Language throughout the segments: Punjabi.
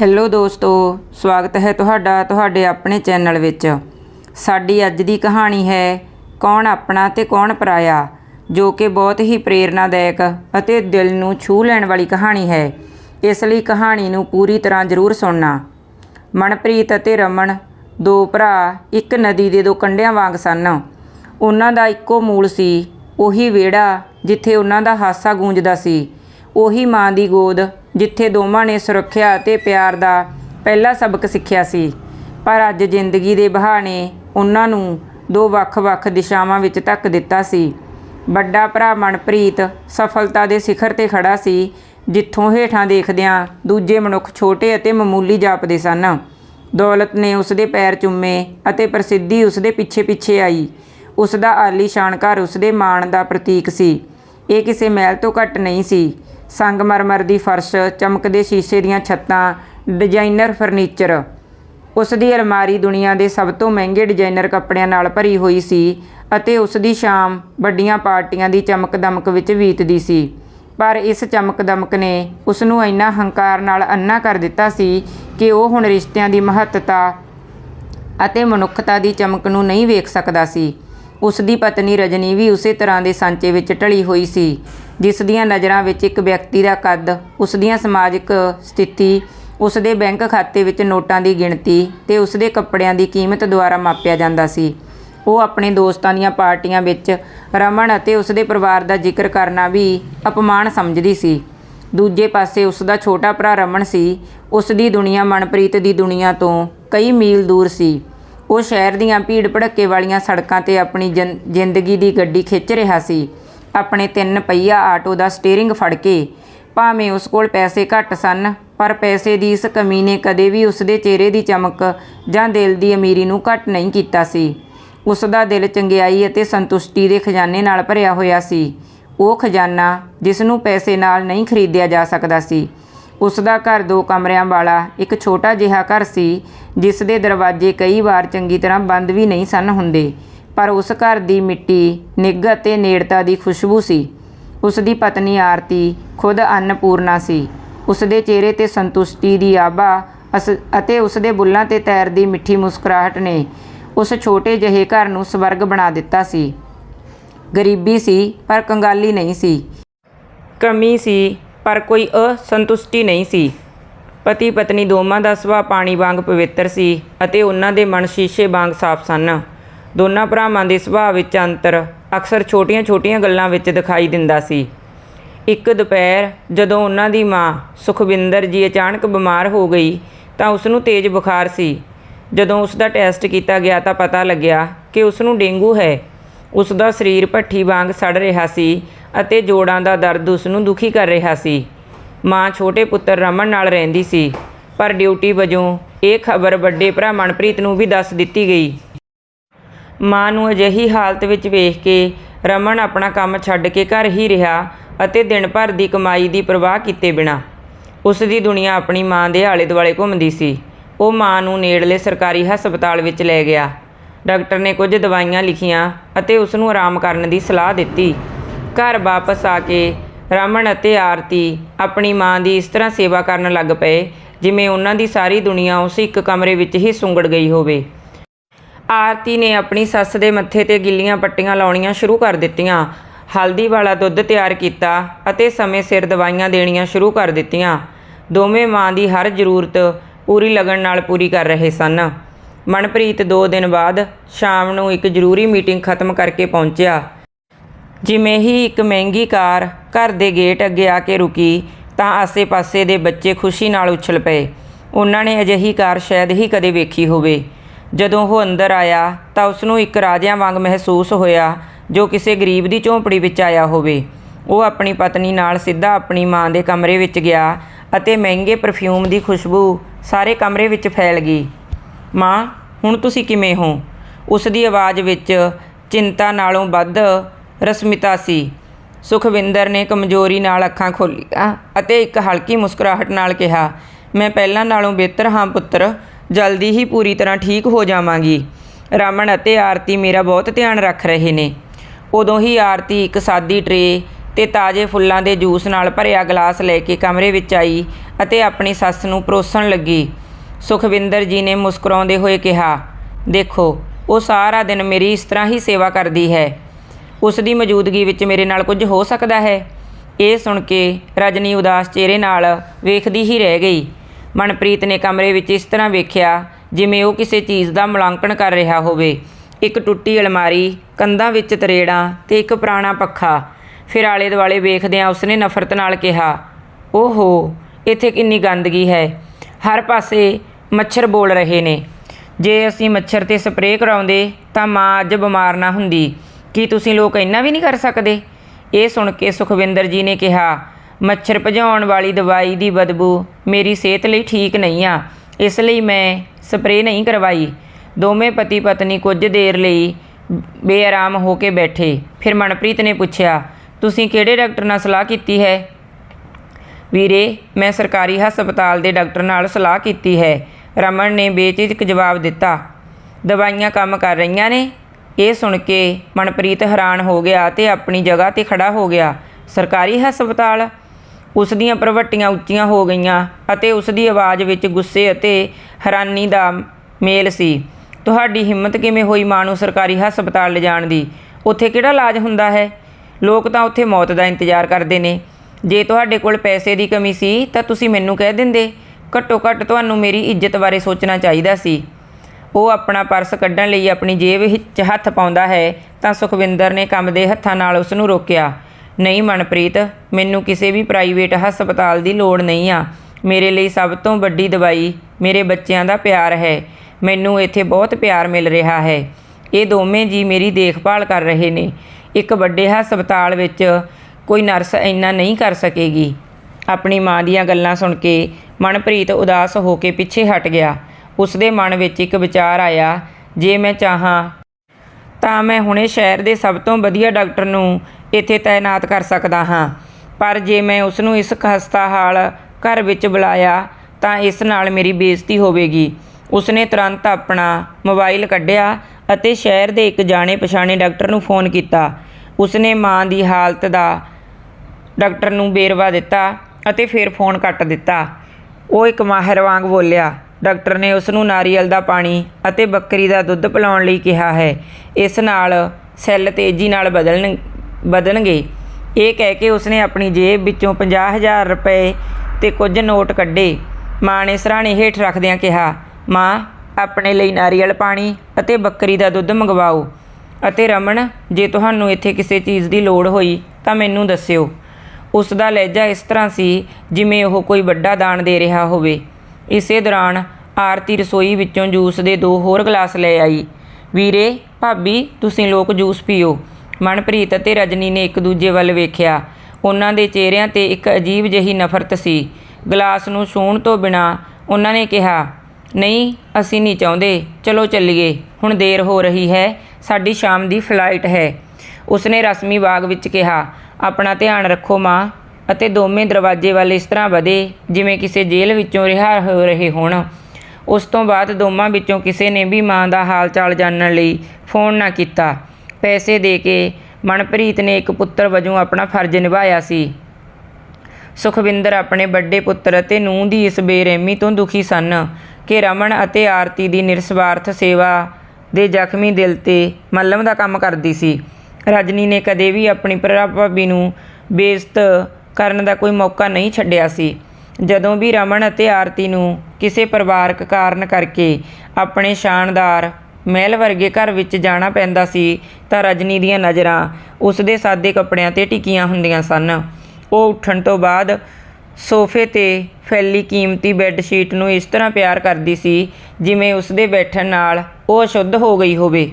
ਹੈਲੋ ਦੋਸਤੋ, ਸਵਾਗਤ ਹੈ ਤੁਹਾਡਾ ਤੁਹਾਡੇ ਆਪਣੇ ਚੈਨਲ ਵਿੱਚ। ਸਾਡੀ ਅੱਜ ਦੀ ਕਹਾਣੀ ਹੈ, ਕੌਣ ਆਪਣਾ ਤੇ ਕੌਣ ਪਰਾਇਆ, ਜੋ ਕਿ ਬਹੁਤ ਹੀ ਪ੍ਰੇਰਨਾਦਾਇਕ ਅਤੇ ਦਿਲ ਨੂੰ ਛੂਹ ਲੈਣ ਵਾਲੀ ਕਹਾਣੀ ਹੈ। ਇਸ ਲਈ ਕਹਾਣੀ ਨੂੰ ਪੂਰੀ ਤਰ੍ਹਾਂ ਜ਼ਰੂਰ ਸੁਣਨਾ। ਮਨਪ੍ਰੀਤ ਅਤੇ ਰਮਨ, ਦੋ ਭਰਾ ਇੱਕ ਨਦੀ ਦੇ ਦੋ ਕੰਢਿਆਂ ਵਾਂਗ ਸਨ। ਉਹਨਾਂ ਦਾ ਇੱਕੋ ਮੂਲ ਸੀ, ਉਹੀ ਵਿਹੜਾ ਜਿੱਥੇ ਉਹਨਾਂ ਦਾ ਹਾਸਾ ਗੂੰਜਦਾ ਸੀ। ਉਹੀ ਮਾਂ ਦੀ ਗੋਦ ਜਿੱਥੇ ਦੋਵਾਂ ਨੇ ਸੁਰੱਖਿਆ ਅਤੇ ਪਿਆਰ ਦਾ ਪਹਿਲਾ ਸਬਕ ਸਿੱਖਿਆ ਸੀ। ਪਰ ਅੱਜ ਜ਼ਿੰਦਗੀ ਦੇ ਵਹਾਅ ਨੇ ਉਹਨਾਂ ਨੂੰ ਦੋ ਵੱਖ-ਵੱਖ ਦਿਸ਼ਾਵਾਂ ਵਿੱਚ ਧੱਕ ਦਿੱਤਾ ਸੀ। ਵੱਡਾ ਭਰਾ ਮਨਪ੍ਰੀਤ ਸਫਲਤਾ ਦੇ ਸਿਖਰ ਤੇ ਖੜਾ ਸੀ, ਜਿੱਥੋਂ ਹੇਠਾਂ ਦੇਖਦਿਆਂ ਦੂਜੇ ਮਨੁੱਖ ਛੋਟੇ ਅਤੇ ਮਾਮੂਲੀ ਜਾਪਦੇ ਸਨ। ਦੌਲਤ ਨੇ ਉਸ ਦੇ ਪੈਰ ਚੁੰਮੇ ਅਤੇ ਪ੍ਰਸਿੱਧੀ ਉਸ ਦੇ ਪਿੱਛੇ-ਪਿੱਛੇ ਆਈ। ਉਸ ਦਾ ਆਲੀਸ਼ਾਨ ਘਰ ਉਸ ਦੇ ਮਾਣ ਦਾ ਪ੍ਰਤੀਕ ਸੀ। ਇਹ ਕਿਸੇ ਮਹਿਲ ਤੋਂ ਘੱਟ ਨਹੀਂ ਸੀ। ਸੰਗਮਰਮਰ ਦੀ ਫਰਸ਼, ਚਮਕਦੇ ਸ਼ੀਸ਼ੇ ਦੀਆਂ ਛੱਤਾਂ, ਡਿਜ਼ਾਈਨਰ ਫਰਨੀਚਰ। ਉਸ ਦੀ ਅਲਮਾਰੀ ਦੁਨੀਆ ਦੇ ਸਭ ਤੋਂ ਮਹਿੰਗੇ ਡਿਜ਼ਾਈਨਰ ਕੱਪੜਿਆਂ ਨਾਲ ਭਰੀ ਹੋਈ ਸੀ ਅਤੇ ਉਸ ਦੀ ਸ਼ਾਮ ਵੱਡੀਆਂ ਪਾਰਟੀਆਂ ਦੀ ਚਮਕ-ਦਮਕ ਵਿੱਚ ਬੀਤਦੀ ਸੀ। ਪਰ ਇਸ ਚਮਕ-ਦਮਕ ਨੇ ਉਸ ਨੂੰ ਇੰਨਾ ਹੰਕਾਰ ਨਾਲ ਅੰਨਾ ਕਰ ਦਿੱਤਾ ਸੀ ਕਿ ਉਹ ਹੁਣ ਰਿਸ਼ਤਿਆਂ ਦੀ ਮਹੱਤਤਾ ਅਤੇ ਮਨੁੱਖਤਾ ਦੀ ਚਮਕ ਨੂੰ ਨਹੀਂ ਵੇਖ ਸਕਦਾ ਸੀ। ਉਸ ਦੀ ਪਤਨੀ ਰਜਨੀ ਵੀ ਉਸੇ ਤਰ੍ਹਾਂ ਦੇ ਸਾਂਚੇ ਵਿੱਚ ਢਲੀ ਹੋਈ ਸੀ, ਜਿਸ ਦੀਆਂ ਨਜ਼ਰਾਂ ਵਿੱਚ ਇੱਕ ਵਿਅਕਤੀ ਦਾ ਕੱਦ ਉਸ ਦੀਆਂ ਸਮਾਜਿਕ ਸਥਿਤੀ ਉਸ ਦੇ ਬੈਂਕ ਖਾਤੇ ਵਿੱਚ ਨੋਟਾਂ ਦੀ ਗਿਣਤੀ ਤੇ ਉਸ ਦੇ ਕੱਪੜਿਆਂ ਦੀ ਕੀਮਤ ਦੁਆਰਾ ਮਾਪਿਆ ਜਾਂਦਾ ਸੀ। ਉਹ ਆਪਣੇ ਦੋਸਤਾਂ ਦੀਆਂ ਪਾਰਟੀਆਂ ਵਿੱਚ ਰਮਨ ਅਤੇ ਉਸ ਦੇ ਪਰਿਵਾਰ ਦਾ ਜ਼ਿਕਰ ਕਰਨਾ ਵੀ ਅਪਮਾਨ ਸਮਝਦੀ ਸੀ। ਦੂਜੇ ਪਾਸੇ ਉਸ ਦਾ ਛੋਟਾ ਭਰਾ ਰਮਨ ਸੀ ਉਸ ਦੀ ਦੁਨੀਆ ਮਨਪ੍ਰੀਤ ਦੀ ਦੁਨੀਆ ਤੋਂ ਕਈ ਮੀਲ ਦੂਰ ਸੀ। ਉਹ ਸ਼ਹਿਰ ਦੀਆਂ ਭੀੜ ਭੜੱਕੇ ਵਾਲੀਆਂ ਸੜਕਾਂ ਤੇ ਆਪਣੀ ਜਨ- ਜ਼ਿੰਦਗੀ ਦੀ ਗੱਡੀ ਖਿੱਚ ਰਿਹਾ ਸੀ। ਆਪਣੇ ਤਿੰਨ ਪਹੀਆ ਆਟੋ ਦਾ ਸਟੀਅਰਿੰਗ ਫੜ ਕੇ ਭਾਵੇਂ ਉਸ ਕੋਲ ਪੈਸੇ ਘੱਟ ਸਨ, ਪਰ ਪੈਸੇ ਦੀ ਇਸ ਕਮੀ ਨੇ ਕਦੇ ਵੀ ਉਸ ਦੇ ਚਿਹਰੇ ਦੀ ਚਮਕ ਜਾਂ ਦਿਲ ਦੀ ਅਮੀਰੀ ਨੂੰ ਘੱਟ ਨਹੀਂ ਕੀਤਾ ਸੀ। ਉਸ ਦਾ ਦਿਲ ਚੰਗਿਆਈ ਅਤੇ ਸੰਤੁਸ਼ਟੀ ਦੇ ਖਜ਼ਾਨੇ ਨਾਲ ਭਰਿਆ ਹੋਇਆ ਸੀ। ਉਹ ਖਜ਼ਾਨਾ ਜਿਸ ਨੂੰ ਪੈਸੇ ਨਾਲ ਨਹੀਂ ਖਰੀਦਿਆ ਜਾ ਸਕਦਾ ਸੀ ਉਸ ਦਾ ਘਰ ਦੋ ਕਮਰਿਆਂ ਵਾਲਾ ਇੱਕ ਛੋਟਾ ਜਿਹਾ ਘਰ ਸੀ ਜਿਸ ਦੇ ਦਰਵਾਜ਼ੇ ਕਈ ਵਾਰ ਚੰਗੀ ਤਰ੍ਹਾਂ ਬੰਦ ਵੀ ਨਹੀਂ ਸਨ ਹੁੰਦੇ, ਪਰ ਉਸ ਘਰ ਦੀ ਮਿੱਟੀ, ਨਿੱਘ ਅਤੇ ਨੇੜਤਾ ਦੀ ਖੁਸ਼ਬੂ ਸੀ। ਉਸ ਦੀ ਪਤਨੀ ਆਰਤੀ ਖੁਦ ਅੰਨਪੂਰਨਾ ਸੀ। ਉਸ ਦੇ ਚਿਹਰੇ ਤੇ ਸੰਤੁਸ਼ਟੀ ਦੀ ਆਭਾ ਅਸ- ਅਤੇ ਉਸ ਦੇ ਬੁੱਲਾਂ ਤੇ ਤੈਰਦੀ ਮਿੱਠੀ ਮੁਸਕਰਾਹਟ ਨੇ ਉਸ ਛੋਟੇ ਜਿਹੇ ਘਰ ਨੂੰ ਸਵਰਗ ਬਣਾ ਦਿੱਤਾ ਸੀ। ਗਰੀਬੀ ਸੀ, ਪਰ ਕੰਗਾਲੀ ਨਹੀਂ ਸੀ। ਕਮੀ ਸੀ ਪਰ ਕੋਈ ਅਸੰਤੁਸ਼ਟੀ ਨਹੀਂ ਸੀ। ਪਤੀ ਪਤਨੀ ਦੋਵਾਂ ਦਾ ਸੁਭਾਅ ਪਾਣੀ ਵਾਂਗ ਪਵਿੱਤਰ ਸੀ ਅਤੇ ਉਹਨਾਂ ਦੇ ਮਨ ਸ਼ੀਸ਼ੇ ਵਾਂਗ ਸਾਫ਼ ਸਨ। ਦੋਨਾਂ ਭਰਾਵਾਂ ਦੇ ਸੁਭਾਅ ਵਿੱਚ ਅੰਤਰ ਅਕਸਰ ਛੋਟੀਆਂ-ਛੋਟੀਆਂ ਗੱਲਾਂ ਵਿੱਚ ਦਿਖਾਈ ਦਿੰਦਾ ਸੀ। ਇੱਕ ਦੁਪਹਿਰ ਜਦੋਂ ਉਹਨਾਂ ਦੀ ਮਾਂ ਸੁਖਵਿੰਦਰ ਜੀ ਅਚਾਨਕ ਬਿਮਾਰ ਹੋ ਗਈ ਤਾਂ ਉਸ ਨੂੰ ਤੇਜ਼ ਬੁਖਾਰ ਸੀ। ਜਦੋਂ ਉਸ ਦਾ ਟੈਸਟ ਕੀਤਾ ਗਿਆ ਤਾਂ ਪਤਾ ਲੱਗਿਆ ਕਿ ਉਸ ਨੂੰ ਡੇਂਗੂ ਹੈ। ਉਸ ਦਾ ਸਰੀਰ ਭੱਠੀ ਵਾਂਗ ਸੜ ਰਿਹਾ ਸੀ ਅਤੇ ਜੋੜਾਂ ਦਾ ਦਰਦ ਉਸ ਨੂੰ ਦੁਖੀ ਕਰ ਰਿਹਾ ਸੀ। ਮਾਂ ਛੋਟੇ ਪੁੱਤਰ ਰਮਨ ਨਾਲ ਰਹਿੰਦੀ ਸੀ, ਪਰ ਡਿਊਟੀ ਵਜੋਂ ਇਹ ਖਬਰ ਵੱਡੇ ਭਰਾ ਮਨਪ੍ਰੀਤ ਨੂੰ ਵੀ ਦੱਸ ਦਿੱਤੀ ਗਈ। ਮਾਂ ਨੂੰ ਅਜਿਹੀ ਹਾਲਤ ਵਿੱਚ ਵੇਖ ਕੇ ਰਮਨ ਆਪਣਾ ਕੰਮ ਛੱਡ ਕੇ ਘਰ ਹੀ ਰਿਹਾ ਅਤੇ ਦਿਨ ਭਰ ਦੀ ਕਮਾਈ ਦੀ ਪਰਵਾਹ ਕੀਤੇ ਬਿਨਾ ਉਸ ਦੀ ਦੁਨੀਆ ਆਪਣੀ ਮਾਂ ਦੇ ਆਲੇ ਦੁਆਲੇ ਘੁੰਮਦੀ ਸੀ। ਉਹ ਮਾਂ ਨੂੰ ਨੇੜਲੇ ਸਰਕਾਰੀ ਹਸਪਤਾਲ ਵਿੱਚ ਲੈ ਗਿਆ। ਡਾਕਟਰ ਨੇ ਕੁਝ ਦਵਾਈਆਂ ਲਿਖੀਆਂ ਅਤੇ ਉਸ ਨੂੰ ਆਰਾਮ ਕਰਨ ਦੀ ਸਲਾਹ ਦਿੱਤੀ। ਘਰ ਵਾਪਸ ਆ ਕੇ ਰਮਨ ਅਤੇ ਆਰਤੀ ਆਪਣੀ ਮਾਂ ਦੀ ਇਸ ਤਰ੍ਹਾਂ ਸੇਵਾ ਕਰਨ ਲੱਗ ਪਏ, ਜਿਵੇਂ ਉਹਨਾਂ ਦੀ ਸਾਰੀ ਦੁਨੀਆ ਉਸ ਇੱਕ ਕਮਰੇ ਵਿੱਚ ਹੀ ਸੁੰਗੜ ਗਈ ਹੋਵੇ। ਆਰਤੀ ਨੇ ਆਪਣੀ ਸੱਸ ਦੇ ਮੱਥੇ ਤੇ ਗਿੱਲੀਆਂ ਪੱਟੀਆਂ ਲਾਉਣੀਆਂ ਸ਼ੁਰੂ ਕਰ ਦਿੱਤੀਆਂ। ਹਲਦੀ ਵਾਲਾ ਦੁੱਧ ਤਿਆਰ ਕੀਤਾ ਅਤੇ ਸਮੇਂ ਸਿਰ ਦਵਾਈਆਂ ਦੇਣੀਆਂ ਸ਼ੁਰੂ ਕਰ ਦਿੱਤੀਆਂ। ਦੋਵੇਂ ਮਾਂ ਦੀ ਹਰ ਜ਼ਰੂਰਤ ਪੂਰੀ ਲਗਨ ਨਾਲ ਪੂਰੀ ਕਰ ਰਹੇ ਸਨ। ਮਨਪ੍ਰੀਤ 2 ਦਿਨ ਬਾਅਦ ਸ਼ਾਮ ਨੂੰ ਇੱਕ ਜ਼ਰੂਰੀ ਮੀਟਿੰਗ ਖਤਮ ਕਰਕੇ ਪਹੁੰਚਿਆ। ਜਿਵੇਂ ਹੀ ਇੱਕ ਮਹਿੰਗੀ ਕਾਰ ਘਰ ਦੇ ਗੇਟ ਅੱਗੇ ਆ ਕੇ ਰੁਕੀ, ਤਾਂ ਆਸੇ-ਪਾਸੇ ਦੇ ਬੱਚੇ ਖੁਸ਼ੀ ਨਾਲ ਉਛਲ ਪਏ। ਉਹਨਾਂ ਨੇ ਅਜਿਹੀ ਕਾਰ ਸ਼ਾਇਦ ਹੀ ਕਦੇ ਵੇਖੀ ਹੋਵੇ। ਜਦੋਂ ਉਹ ਅੰਦਰ ਆਇਆ, ਤਾਂ ਉਸ ਨੂੰ ਇੱਕ ਰਾਜਿਆਂ ਵਾਂਗ ਮਹਿਸੂਸ ਹੋਇਆ, ਜੋ ਕਿਸੇ ਗਰੀਬ ਦੀ ਝੌਂਪੜੀ ਵਿੱਚ ਆਇਆ ਹੋਵੇ। ਉਹ ਆਪਣੀ ਪਤਨੀ ਨਾਲ ਸਿੱਧਾ ਆਪਣੀ ਮਾਂ ਦੇ ਕਮਰੇ ਵਿੱਚ ਗਿਆ ਅਤੇ ਮਹਿੰਗੇ ਪਰਫਿਊਮ ਦੀ ਖੁਸ਼ਬੂ ਸਾਰੇ ਕਮਰੇ ਵਿੱਚ ਫੈਲ ਗਈ। ਮਾਂ, ਹੁਣ ਤੁਸੀਂ ਕਿਵੇਂ ਹੋ? ਉਸ ਦੀ ਆਵਾਜ਼ ਵਿੱਚ ਚਿੰਤਾ ਨਾਲੋਂ ਵੱਧ ਰਸਮਿਤਾ ਸੀ। ਸੁਖਵਿੰਦਰ ਨੇ ਕਮਜ਼ੋਰੀ ਨਾਲ ਅੱਖਾਂ ਖੋਲੀਆਂ ਅਤੇ ਇੱਕ ਹਲਕੀ ਮੁਸਕਰਾਹਟ ਨਾਲ ਕਿਹਾ, ਮੈਂ ਪਹਿਲਾਂ ਨਾਲੋਂ ਬਿਹਤਰ ਹਾਂ ਪੁੱਤਰ, ਜਲਦੀ ਹੀ ਪੂਰੀ ਤਰ੍ਹਾਂ ਠੀਕ ਹੋ ਜਾਵਾਂਗੀ। ਰਮਨ ਅਤੇ ਆਰਤੀ ਮੇਰਾ ਬਹੁਤ ਧਿਆਨ ਰੱਖ ਰਹੇ ਨੇ। ਉਦੋਂ ਹੀ ਆਰਤੀ ਇੱਕ ਸਾਦੀ ਟਰੇ ਤੇ ਤਾਜ਼ੇ ਫੁੱਲਾਂ ਦੇ ਜੂਸ ਨਾਲ ਭਰਿਆ ਗਲਾਸ ਲੈ ਕੇ ਕਮਰੇ ਵਿੱਚ ਆਈ ਅਤੇ ਆਪਣੀ ਸੱਸ ਨੂੰ ਪਰੋਸਣ ਲੱਗੀ। ਸੁਖਵਿੰਦਰ ਜੀ ਨੇ ਮੁਸਕਰਾਉਂਦੇ ਹੋਏ ਕਿਹਾ, ਦੇਖੋ, ਉਹ ਸਾਰਾ ਦਿਨ ਮੇਰੀ ਇਸ ਤਰ੍ਹਾਂ ਹੀ ਸੇਵਾ ਕਰਦੀ ਹੈ। ਉਸ ਦੀ ਮੌਜੂਦਗੀ ਵਿੱਚ ਮੇਰੇ ਨਾਲ ਕੁਝ ਹੋ ਸਕਦਾ ਹੈ। ਇਹ ਸੁਣ ਕੇ ਰਜਨੀ ਉਦਾਸ ਚਿਹਰੇ ਨਾਲ ਵੇਖਦੀ ਹੀ ਰਹਿ ਗਈ। ਮਨਪ੍ਰੀਤ ਨੇ ਕਮਰੇ ਵਿੱਚ ਇਸ ਤਰ੍ਹਾਂ ਵੇਖਿਆ ਜਿਵੇਂ ਉਹ ਕਿਸੇ ਚੀਜ਼ ਦਾ ਮੁਲਾਂਕਣ ਕਰ ਰਿਹਾ ਹੋਵੇ। ਇੱਕ ਟੁੱਟੀ ਅਲਮਾਰੀ, ਕੰਧਾਂ ਵਿੱਚ ਤਰੇੜਾਂ ਤੇ ਇੱਕ ਪੁਰਾਣਾ ਪੱਖਾ। ਫਿਰ ਆਲੇ ਦੁਆਲੇ ਵੇਖਦਿਆਂ ਉਸਨੇ ਨਫ਼ਰਤ ਨਾਲ ਕਿਹਾ, ਓਹੋ, ਇੱਥੇ ਕਿੰਨੀ ਗੰਦਗੀ ਹੈ। ਹਰ ਪਾਸੇ ਮੱਛਰ ਬੋਲ ਰਹੇ ਨੇ। ਜੇ ਅਸੀਂ ਮੱਛਰ ਤੇ ਸਪਰੇਅ ਕਰਾਉਂਦੇ ਤਾਂ ਮਾਂ ਅੱਜ ਬਿਮਾਰ ਨਾ ਹੁੰਦੀ। ਕੀ ਤੁਸੀਂ ਲੋਕ ਇੰਨਾ ਵੀ ਨਹੀਂ ਕਰ ਸਕਦੇ? ਇਹ ਸੁਣ ਕੇ ਸੁਖਵਿੰਦਰ ਜੀ ਨੇ ਕਿਹਾ, ਮੱਛਰ ਭਜਾਉਣ ਵਾਲੀ ਦਵਾਈ ਦੀ ਬਦਬੂ ਮੇਰੀ ਸਿਹਤ ਲਈ ਠੀਕ ਨਹੀਂ ਆ। ਇਸ ਲਈ ਮੈਂ ਸਪਰੇਅ ਨਹੀਂ ਕਰਵਾਈ। ਦੋਵੇਂ ਪਤੀ ਪਤਨੀ ਕੁਝ ਦੇਰ ਲਈ ਬੇਆਰਾਮ ਹੋ ਕੇ ਬੈਠੇ। ਫਿਰ ਮਨਪ੍ਰੀਤ ਨੇ ਪੁੱਛਿਆ, ਤੁਸੀਂ ਕਿਹੜੇ ਡਾਕਟਰ ਨਾਲ ਸਲਾਹ ਕੀਤੀ ਹੈ? ਵੀਰੇ, ਮੈਂ ਸਰਕਾਰੀ ਹਸਪਤਾਲ ਦੇ ਡਾਕਟਰ ਨਾਲ ਸਲਾਹ ਕੀਤੀ ਹੈ। ਰਮਨ ਨੇ ਬੇਝਿਜਕ ਜਵਾਬ ਦਿੱਤਾ, ਦਵਾਈਆਂ ਕੰਮ ਕਰ ਰਹੀਆਂ ਨੇ। ਇਹ ਸੁਣ ਕੇ ਮਨਪ੍ਰੀਤ ਹੈਰਾਨ ਹੋ ਗਿਆ ਤੇ ਆਪਣੀ ਜਗ੍ਹਾ ਤੇ ਖੜਾ ਹੋ ਗਿਆ। ਸਰਕਾਰੀ ਹਸਪਤਾਲ? ਉਸ ਦੀਆਂ ਪ੍ਰਵੱਟੀਆਂ ਉੱਚੀਆਂ ਹੋ ਗਈਆਂ ਅਤੇ ਉਸ ਦੀ ਆਵਾਜ਼ ਵਿੱਚ ਗੁੱਸੇ ਅਤੇ ਹੈਰਾਨੀ ਦਾ ਮੇਲ ਸੀ। ਤੁਹਾਡੀ ਹਿੰਮਤ ਕਿਵੇਂ ਹੋਈ ਮਾਂ ਨੂੰ ਸਰਕਾਰੀ ਹਸਪਤਾਲ ਲਿਜਾਣ ਦੀ? ਉੱਥੇ ਕਿਹੜਾ ਇਲਾਜ ਹੁੰਦਾ ਹੈ? ਲੋਕ ਤਾਂ ਉੱਥੇ ਮੌਤ ਦਾ ਇੰਤਜ਼ਾਰ ਕਰਦੇ ਨੇ। ਜੇ ਤੁਹਾਡੇ ਕੋਲ ਪੈਸੇ ਦੀ ਕਮੀ ਸੀ ਤਾਂ ਤੁਸੀਂ ਮੈਨੂੰ ਕਹਿ ਦਿੰਦੇ। ਘੱਟੋ ਘੱਟ ਤੁਹਾਨੂੰ ਮੇਰੀ ਇੱਜ਼ਤ ਬਾਰੇ ਸੋਚਣਾ ਚਾਹੀਦਾ ਸੀ। ਉਹ ਆਪਣਾ ਪਰਸ ਕੱਢਣ ਲਈ ਆਪਣੀ ਜੇਬ ਵਿੱਚ ਹੱਥ ਪਾਉਂਦਾ ਹੈ ਤਾਂ ਸੁਖਵਿੰਦਰ ਨੇ ਕੰਮ ਦੇ ਹੱਥਾਂ ਨਾਲ ਉਸ ਨੂੰ ਰੋਕਿਆ, ਨਹੀਂ ਮਨਪ੍ਰੀਤ, ਮੈਨੂੰ ਕਿਸੇ ਵੀ ਪ੍ਰਾਈਵੇਟ ਹਸਪਤਾਲ ਦੀ ਲੋੜ ਨਹੀਂ ਆ। ਮੇਰੇ ਲਈ ਸਭ ਤੋਂ ਵੱਡੀ ਦਵਾਈ ਮੇਰੇ ਬੱਚਿਆਂ ਦਾ ਪਿਆਰ ਹੈ। ਮੈਨੂੰ ਇੱਥੇ ਬਹੁਤ ਪਿਆਰ ਮਿਲ ਰਿਹਾ ਹੈ। ਇਹ ਦੋਵੇਂ ਜੀ ਮੇਰੀ ਦੇਖਭਾਲ ਕਰ ਰਹੇ ਨੇ। ਇੱਕ ਵੱਡੇ ਹਸਪਤਾਲ ਵਿੱਚ ਕੋਈ ਨਰਸ ਇੰਨਾ ਨਹੀਂ ਕਰ ਸਕੇਗੀ। ਆਪਣੀ ਮਾਂ ਦੀਆਂ ਗੱਲਾਂ ਸੁਣ ਕੇ ਮਨਪ੍ਰੀਤ ਉਦਾਸ ਹੋ ਕੇ ਪਿੱਛੇ ਹਟ ਗਿਆ। ਉਸ ਦੇ ਮਨ ਵਿੱਚ ਇੱਕ ਵਿਚਾਰ ਆਇਆ, ਜੇ ਮੈਂ ਚਾਹਾਂ ਤਾਂ ਮੈਂ ਹੁਣੇ ਸ਼ਹਿਰ ਦੇ ਸਭ ਤੋਂ ਵਧੀਆ ਡਾਕਟਰ ਨੂੰ ਇੱਥੇ ਤਾਇਨਾਤ ਕਰ ਸਕਦਾ ਹਾਂ। ਪਰ ਜੇ ਮੈਂ ਉਸ ਨੂੰ ਇਸ ਹਸਪਤਾਲ ਘਰ ਵਿੱਚ ਬੁਲਾਇਆ ਤਾਂ ਇਸ ਨਾਲ ਮੇਰੀ ਬੇਇੱਜ਼ਤੀ ਹੋਵੇਗੀ। ਉਸਨੇ ਤੁਰੰਤ ਆਪਣਾ ਮੋਬਾਈਲ ਕੱਢਿਆ ਅਤੇ ਸ਼ਹਿਰ ਦੇ ਇੱਕ ਜਾਣੇ ਪਛਾਣੇ ਡਾਕਟਰ ਨੂੰ ਫੋਨ ਕੀਤਾ। ਉਸਨੇ ਮਾਂ ਦੀ ਹਾਲਤ ਦਾ ਡਾਕਟਰ ਨੂੰ ਬੇਰਵਾ ਦਿੱਤਾ ਅਤੇ ਫਿਰ ਫੋਨ ਕੱਟ ਦਿੱਤਾ। ਉਹ ਇੱਕ ਮਾਹਿਰ ਵਾਂਗ ਬੋਲਿਆ ਡਾਕਟਰ ਨੇ ਉਸ ਨੂੰ ਨਾਰੀਅਲ ਦਾ ਪਾਣੀ ਅਤੇ ਬੱਕਰੀ ਦਾ ਦੁੱਧ ਪਿਲਾਉਣ ਲਈ ਕਿਹਾ ਹੈ। ਇਸ ਨਾਲ ਸੈੱਲ ਤੇਜ਼ੀ ਨਾਲ ਬਦਲਣ ਵਧਣਗੇ ਇਹ ਕਹਿ ਕੇ ਉਸਨੇ ਆਪਣੀ ਜੇਬ ਵਿੱਚੋਂ 50000 ਰੁਪਏ ਤੇ ਕੁਝ ਨੋਟ ਕੱਢੇ। ਮਾਂ ਨੇ ਸਰਾਣੇ ਹੇਠ ਰੱਖਦਿਆਂ ਕਿਹਾ, ਮਾਂ, ਆਪਣੇ ਲਈ ਨਾਰੀਅਲ ਪਾਣੀ ਅਤੇ ਬੱਕਰੀ ਦਾ ਦੁੱਧ ਮੰਗਵਾਓ ਅਤੇ ਰਮਨ ਜੇ ਤੁਹਾਨੂੰ ਇੱਥੇ ਕਿਸੇ ਚੀਜ਼ ਦੀ ਲੋੜ ਹੋਈ ਤਾਂ ਮੈਨੂੰ ਦੱਸਿਓ। ਉਸ ਦਾ ਲਹਿਜਾ ਇਸ ਤਰ੍ਹਾਂ ਸੀ ਜਿਵੇਂ ਉਹ ਕੋਈ ਵੱਡਾ ਦਾਨ ਦੇ ਰਿਹਾ ਹੋਵੇ। ਇਸੇ ਦੌਰਾਨ ਆਰਤੀ ਰਸੋਈ ਵਿੱਚੋਂ ਜੂਸ ਦੇ ਦੋ ਹੋਰ ਗਲਾਸ ਲੈ ਆਈ। ਵੀਰੇ, ਭਾਬੀ, ਤੁਸੀਂ ਲੋਕ ਜੂਸ ਪੀਓ। ਮਨਪ੍ਰੀਤ ਅਤੇ ਰਜਨੀ ਨੇ ਇੱਕ ਦੂਜੇ ਵੱਲ ਵੇਖਿਆ। ਉਹਨਾਂ ਦੇ ਚਿਹਰਿਆਂ ਤੇ ਇੱਕ ਅਜੀਬ ਜਿਹੀ ਨਫ਼ਰਤ ਸੀ। ਗਲਾਸ ਨੂੰ ਛੂਹਣ ਤੋਂ ਬਿਨਾ ਉਹਨਾਂ ਨੇ ਕਿਹਾ, ਨਹੀਂ, ਅਸੀਂ ਨਹੀਂ ਚਾਹੁੰਦੇ। ਚਲੋ ਚੱਲੀਏ। ਹੁਣ ਦੇਰ ਹੋ ਰਹੀ ਹੈ। ਸਾਡੀ ਸ਼ਾਮ ਦੀ ਫਲਾਈਟ ਹੈ। ਉਸਨੇ ਰਸਮੀ ਬਾਗ ਵਿੱਚ ਕਿਹਾ, ਆਪਣਾ ਧਿਆਨ ਰੱਖੋ ਮਾਂ। ਅਤੇ ਦੋਵੇਂ ਦਰਵਾਜ਼ੇ ਵੱਲ ਇਸ ਤਰ੍ਹਾਂ ਵਧੇ ਜਿਵੇਂ ਕਿਸੇ ਜੇਲ੍ਹ ਵਿੱਚੋਂ ਰਿਹਾ ਹੋ ਰਹੇ ਹੋਣ। ਉਸ ਤੋਂ ਬਾਅਦ ਦੋਵਾਂ ਵਿੱਚੋਂ ਕਿਸੇ ਨੇ ਵੀ ਮਾਂ ਦਾ ਹਾਲ ਚਾਲ ਜਾਣਨ ਲਈ ਫੋਨ ਨਾ ਕੀਤਾ। ਪੈਸੇ ਦੇ ਕੇ ਮਨਪ੍ਰੀਤ ਨੇ ਇੱਕ ਪੁੱਤਰ ਵਜੋਂ ਆਪਣਾ ਫਰਜ਼ ਨਿਭਾਇਆ ਸੀ। ਸੁਖਵਿੰਦਰ ਆਪਣੇ ਵੱਡੇ ਪੁੱਤਰ ਅਤੇ ਨੂੰਹ ਦੀ ਇਸ ਬੇਰਹਿਮੀ ਤੋਂ ਦੁਖੀ ਸਨ ਕਿ ਰਮਨ ਅਤੇ ਆਰਤੀ ਦੀ ਨਿਰਸਵਾਰਥ ਸੇਵਾ ਦੇ ਜ਼ਖਮੀ ਦਿਲ ਤੇ ਮੱਲਮ ਦਾ ਕੰਮ ਕਰਦੀ ਸੀ। ਰਜਨੀ ਨੇ ਕਦੇ ਵੀ ਆਪਣੀ ਭਰਾ ਭਾਬੀ ਨੂੰ ਬੇਇੱਜ਼ਤ ਕਰਨ ਦਾ ਕੋਈ ਮੌਕਾ ਨਹੀਂ ਛੱਡਿਆ ਸੀ। ਜਦੋਂ ਵੀ ਰਮਨ ਅਤੇ ਆਰਤੀ ਨੂੰ ਕਿਸੇ ਪਰਿਵਾਰਕ ਕਾਰਨ ਕਰਕੇ ਆਪਣੇ ਸ਼ਾਨਦਾਰ ਮਹਿਲ ਵਰਗੇ ਘਰ ਵਿੱਚ ਜਾਣਾ ਪੈਂਦਾ ਸੀ ਤਾਂ ਰਜਨੀ ਦੀਆਂ ਨਜ਼ਰਾਂ ਉਸ ਦੇ ਸਾਦੇ ਕੱਪੜਿਆਂ ਤੇ ਟਿਕੀਆਂ ਹੁੰਦੀਆਂ ਸਨ। ਉਹ ਉੱਠਣ ਤੋਂ ਬਾਅਦ ਸੋਫੇ ਤੇ ਫੈਲੀ ਕੀਮਤੀ ਬੈੱਡ ਸ਼ੀਟ ਨੂੰ ਇਸ ਤਰ੍ਹਾਂ ਪਿਆਰ ਕਰਦੀ ਸੀ ਜਿਵੇਂ ਉਸ ਦੇ ਬੈਠਣ ਨਾਲ ਉਹ ਅਸ਼ੁੱਧ ਹੋ ਗਈ ਹੋਵੇ।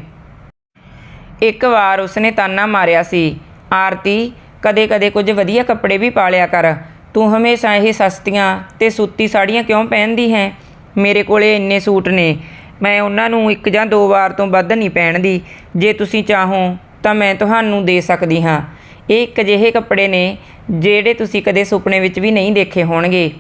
ਇੱਕ ਵਾਰ ਉਸਨੇ ਤਾਨਾ ਮਾਰਿਆ ਸੀ। ਆਰਤੀ ਕਦੇ-ਕਦੇ ਕੁਝ ਵਧੀਆ ਕੱਪੜੇ ਵੀ ਪਾ ਲਿਆ ਕਰ। ਤੂੰ ਹਮੇਸ਼ਾ ਇਹ ਸਸਤੀਆਂ ਤੇ ਸੂਤੀ ਸਾੜੀਆਂ ਕਿਉਂ ਪਹਿਨਦੀ ਹੈ? ਮੇਰੇ ਕੋਲੇ ਇੰਨੇ ਸੂਟ ਨੇ। ਮੈਂ ਉਹਨਾਂ ਨੂੰ ਇੱਕ ਜਾਂ ਦੋ ਵਾਰ ਤੋਂ ਵੱਧ ਨਹੀਂ ਪਹਿਨਦੀ। ਜੇ ਤੁਸੀਂ ਚਾਹੋ ਤਾਂ ਮੈਂ ਤੁਹਾਨੂੰ ਦੇ ਸਕਦੀ ਹਾਂ। ਇਹ ਇੱਕ ਅਜਿਹੇ ਕੱਪੜੇ ਨੇ ਜਿਹੜੇ ਤੁਸੀਂ ਕਦੇ ਸੁਪਨੇ ਵਿੱਚ ਵੀ ਨਹੀਂ ਦੇਖੇ ਹੋਣਗੇ।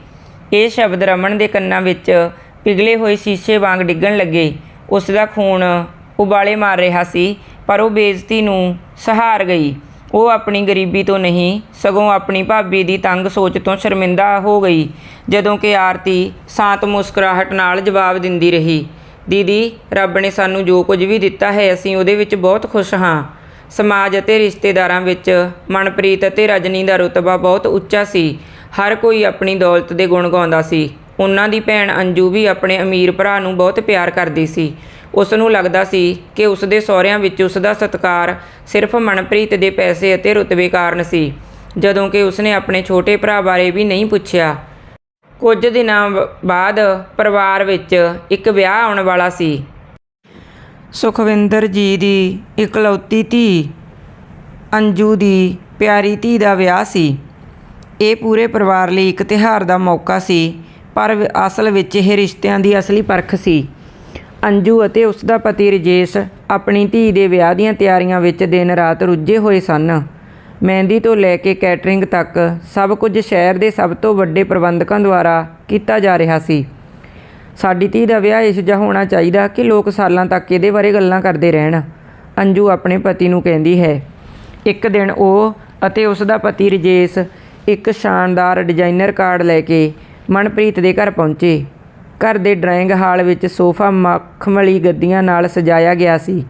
ਇਹ ਸ਼ਬਦ ਰਮਨ ਦੇ ਕੰਨਾਂ ਵਿੱਚ ਪਿਘਲੇ ਹੋਏ ਸ਼ੀਸ਼ੇ ਵਾਂਗ ਡਿੱਗਣ ਲੱਗੇ। ਉਸ ਦਾ ਖੂਨ ਉਬਾਲੇ ਮਾਰ ਰਿਹਾ ਸੀ, ਪਰ ਉਹ ਬੇਇੱਜ਼ਤੀ ਨੂੰ ਸਹਾਰ ਗਈ। ਉਹ ਆਪਣੀ ਗਰੀਬੀ ਤੋਂ ਨਹੀਂ, ਸਗੋਂ ਆਪਣੀ ਭਾਬੀ ਦੀ ਤੰਗ ਸੋਚ ਤੋਂ ਸ਼ਰਮਿੰਦਾ ਹੋ ਗਈ। ਜਦੋਂ ਕਿ ਆਰਤੀ ਸ਼ਾਂਤ ਮੁਸਕਰਾਹਟ ਨਾਲ ਜਵਾਬ ਦਿੰਦੀ ਰਹੀ, ਦੀਦੀ, ਰੱਬ ਨੇ ਸਾਨੂੰ ਜੋ ਕੁਝ ਵੀ ਦਿੱਤਾ ਹੈ, ਅਸੀਂ ਉਹਦੇ ਵਿੱਚ ਬਹੁਤ ਖੁਸ਼ ਹਾਂ। ਸਮਾਜ ਅਤੇ ਰਿਸ਼ਤੇਦਾਰਾਂ ਵਿੱਚ ਮਨਪ੍ਰੀਤ ਅਤੇ ਰਜਨੀ ਦਾ ਰੁਤਬਾ ਬਹੁਤ ਉੱਚਾ ਸੀ। ਹਰ ਕੋਈ ਆਪਣੀ ਦੌਲਤ ਦੇ ਗੁਣ ਗਾਉਂਦਾ ਸੀ। ਉਹਨਾਂ ਦੀ ਭੈਣ ਅੰਜੂ ਵੀ ਆਪਣੇ ਅਮੀਰ ਭਰਾ ਨੂੰ ਬਹੁਤ ਪਿਆਰ ਕਰਦੀ ਸੀ। ਉਸ ਨੂੰ ਲੱਗਦਾ ਸੀ ਕਿ ਉਸ ਦੇ ਸਹੁਰਿਆਂ ਵਿੱਚ ਉਸ ਦਾ ਸਤਿਕਾਰ ਸਿਰਫ ਮਨਪ੍ਰੀਤ ਦੇ ਪੈਸੇ ਅਤੇ ਰੁਤਬੇ ਕਾਰਨ ਸੀ, ਜਦੋਂ ਕਿ ਉਸਨੇ ਆਪਣੇ ਛੋਟੇ ਭਰਾ ਬਾਰੇ ਵੀ ਨਹੀਂ ਪੁੱਛਿਆ। ਕੁਝ ਦਿਨਾਂ ਬ- ਬਾਅਦ ਪਰਿਵਾਰ ਵਿੱਚ ਇੱਕ ਵਿਆਹ ਆਉਣ ਵਾਲਾ ਸੀ। ਸੁਖਵਿੰਦਰ ਜੀ ਦੀ ਇਕਲੌਤੀ ਧੀ, ਅੰਜੂ ਦੀ ਪਿਆਰੀ ਧੀ ਦਾ ਵਿਆਹ ਸੀ। ਇਹ ਪੂਰੇ ਪਰਿਵਾਰ ਲਈ ਇੱਕ ਤਿਉਹਾਰ ਦਾ ਮੌਕਾ ਸੀ, ਪਰ ਅਸਲ ਵਿੱਚ ਇਹ ਰਿਸ਼ਤਿਆਂ ਦੀ ਅਸਲੀ ਪਰਖ ਸੀ। ਅੰਜੂ ਅਤੇ ਉਸ ਦਾ ਪਤੀ ਰਜੇਸ਼ ਆਪਣੀ ਧੀ ਦੇ ਵਿਆਹ ਦੀਆਂ ਤਿਆਰੀਆਂ ਵਿੱਚ ਦਿਨ ਰਾਤ ਰੁੱਝੇ ਹੋਏ ਸਨ। ਮਹਿੰਦੀ ਤੋਂ ਲੈ ਕੇ ਕੈਟਰਿੰਗ ਤੱਕ ਸਭ ਕੁਝ ਸ਼ਹਿਰ ਦੇ ਸਭ ਤੋਂ ਵੱਡੇ ਪ੍ਰਬੰਧਕਾਂ ਦੁਆਰਾ ਕੀਤਾ ਜਾ ਰਿਹਾ ਸੀ। ਸਾਡੀ ਧੀ ਦਾ ਵਿਆਹ ਇਸ ਜਿਹਾ ਹੋਣਾ ਚਾਹੀਦਾ ਕਿ ਲੋਕ ਸਾਲਾਂ ਤੱਕ ਇਹਦੇ ਬਾਰੇ ਗੱਲਾਂ ਕਰਦੇ ਰਹਿਣ। ਅੰਜੂ ਆਪਣੇ ਪਤੀ ਨੂੰ ਕਹਿੰਦੀ ਹੈ, ਇੱਕ ਦਿਨ ਉਹ ਅਤੇ ਉਸ ਦਾ ਪਤੀ ਰਜੇਸ਼ ਇੱਕ ਸ਼ਾਨਦਾਰ ਡਿਜ਼ਾਈਨਰ ਕਾਰਡ ਲੈ ਕੇ ਮਨਪ੍ਰੀਤ ਦੇ ਘਰ ਪਹੁੰਚੇ। ਘਰ ਦੇ ਡਰਾਇੰਗ ਹਾਲ ਵਿੱਚ ਸੋਫਾ ਮਖਮਲੀ ਗੱਦੀਆਂ ਨਾਲ ਸਜਾਇਆ ਗਿਆ ਸੀ।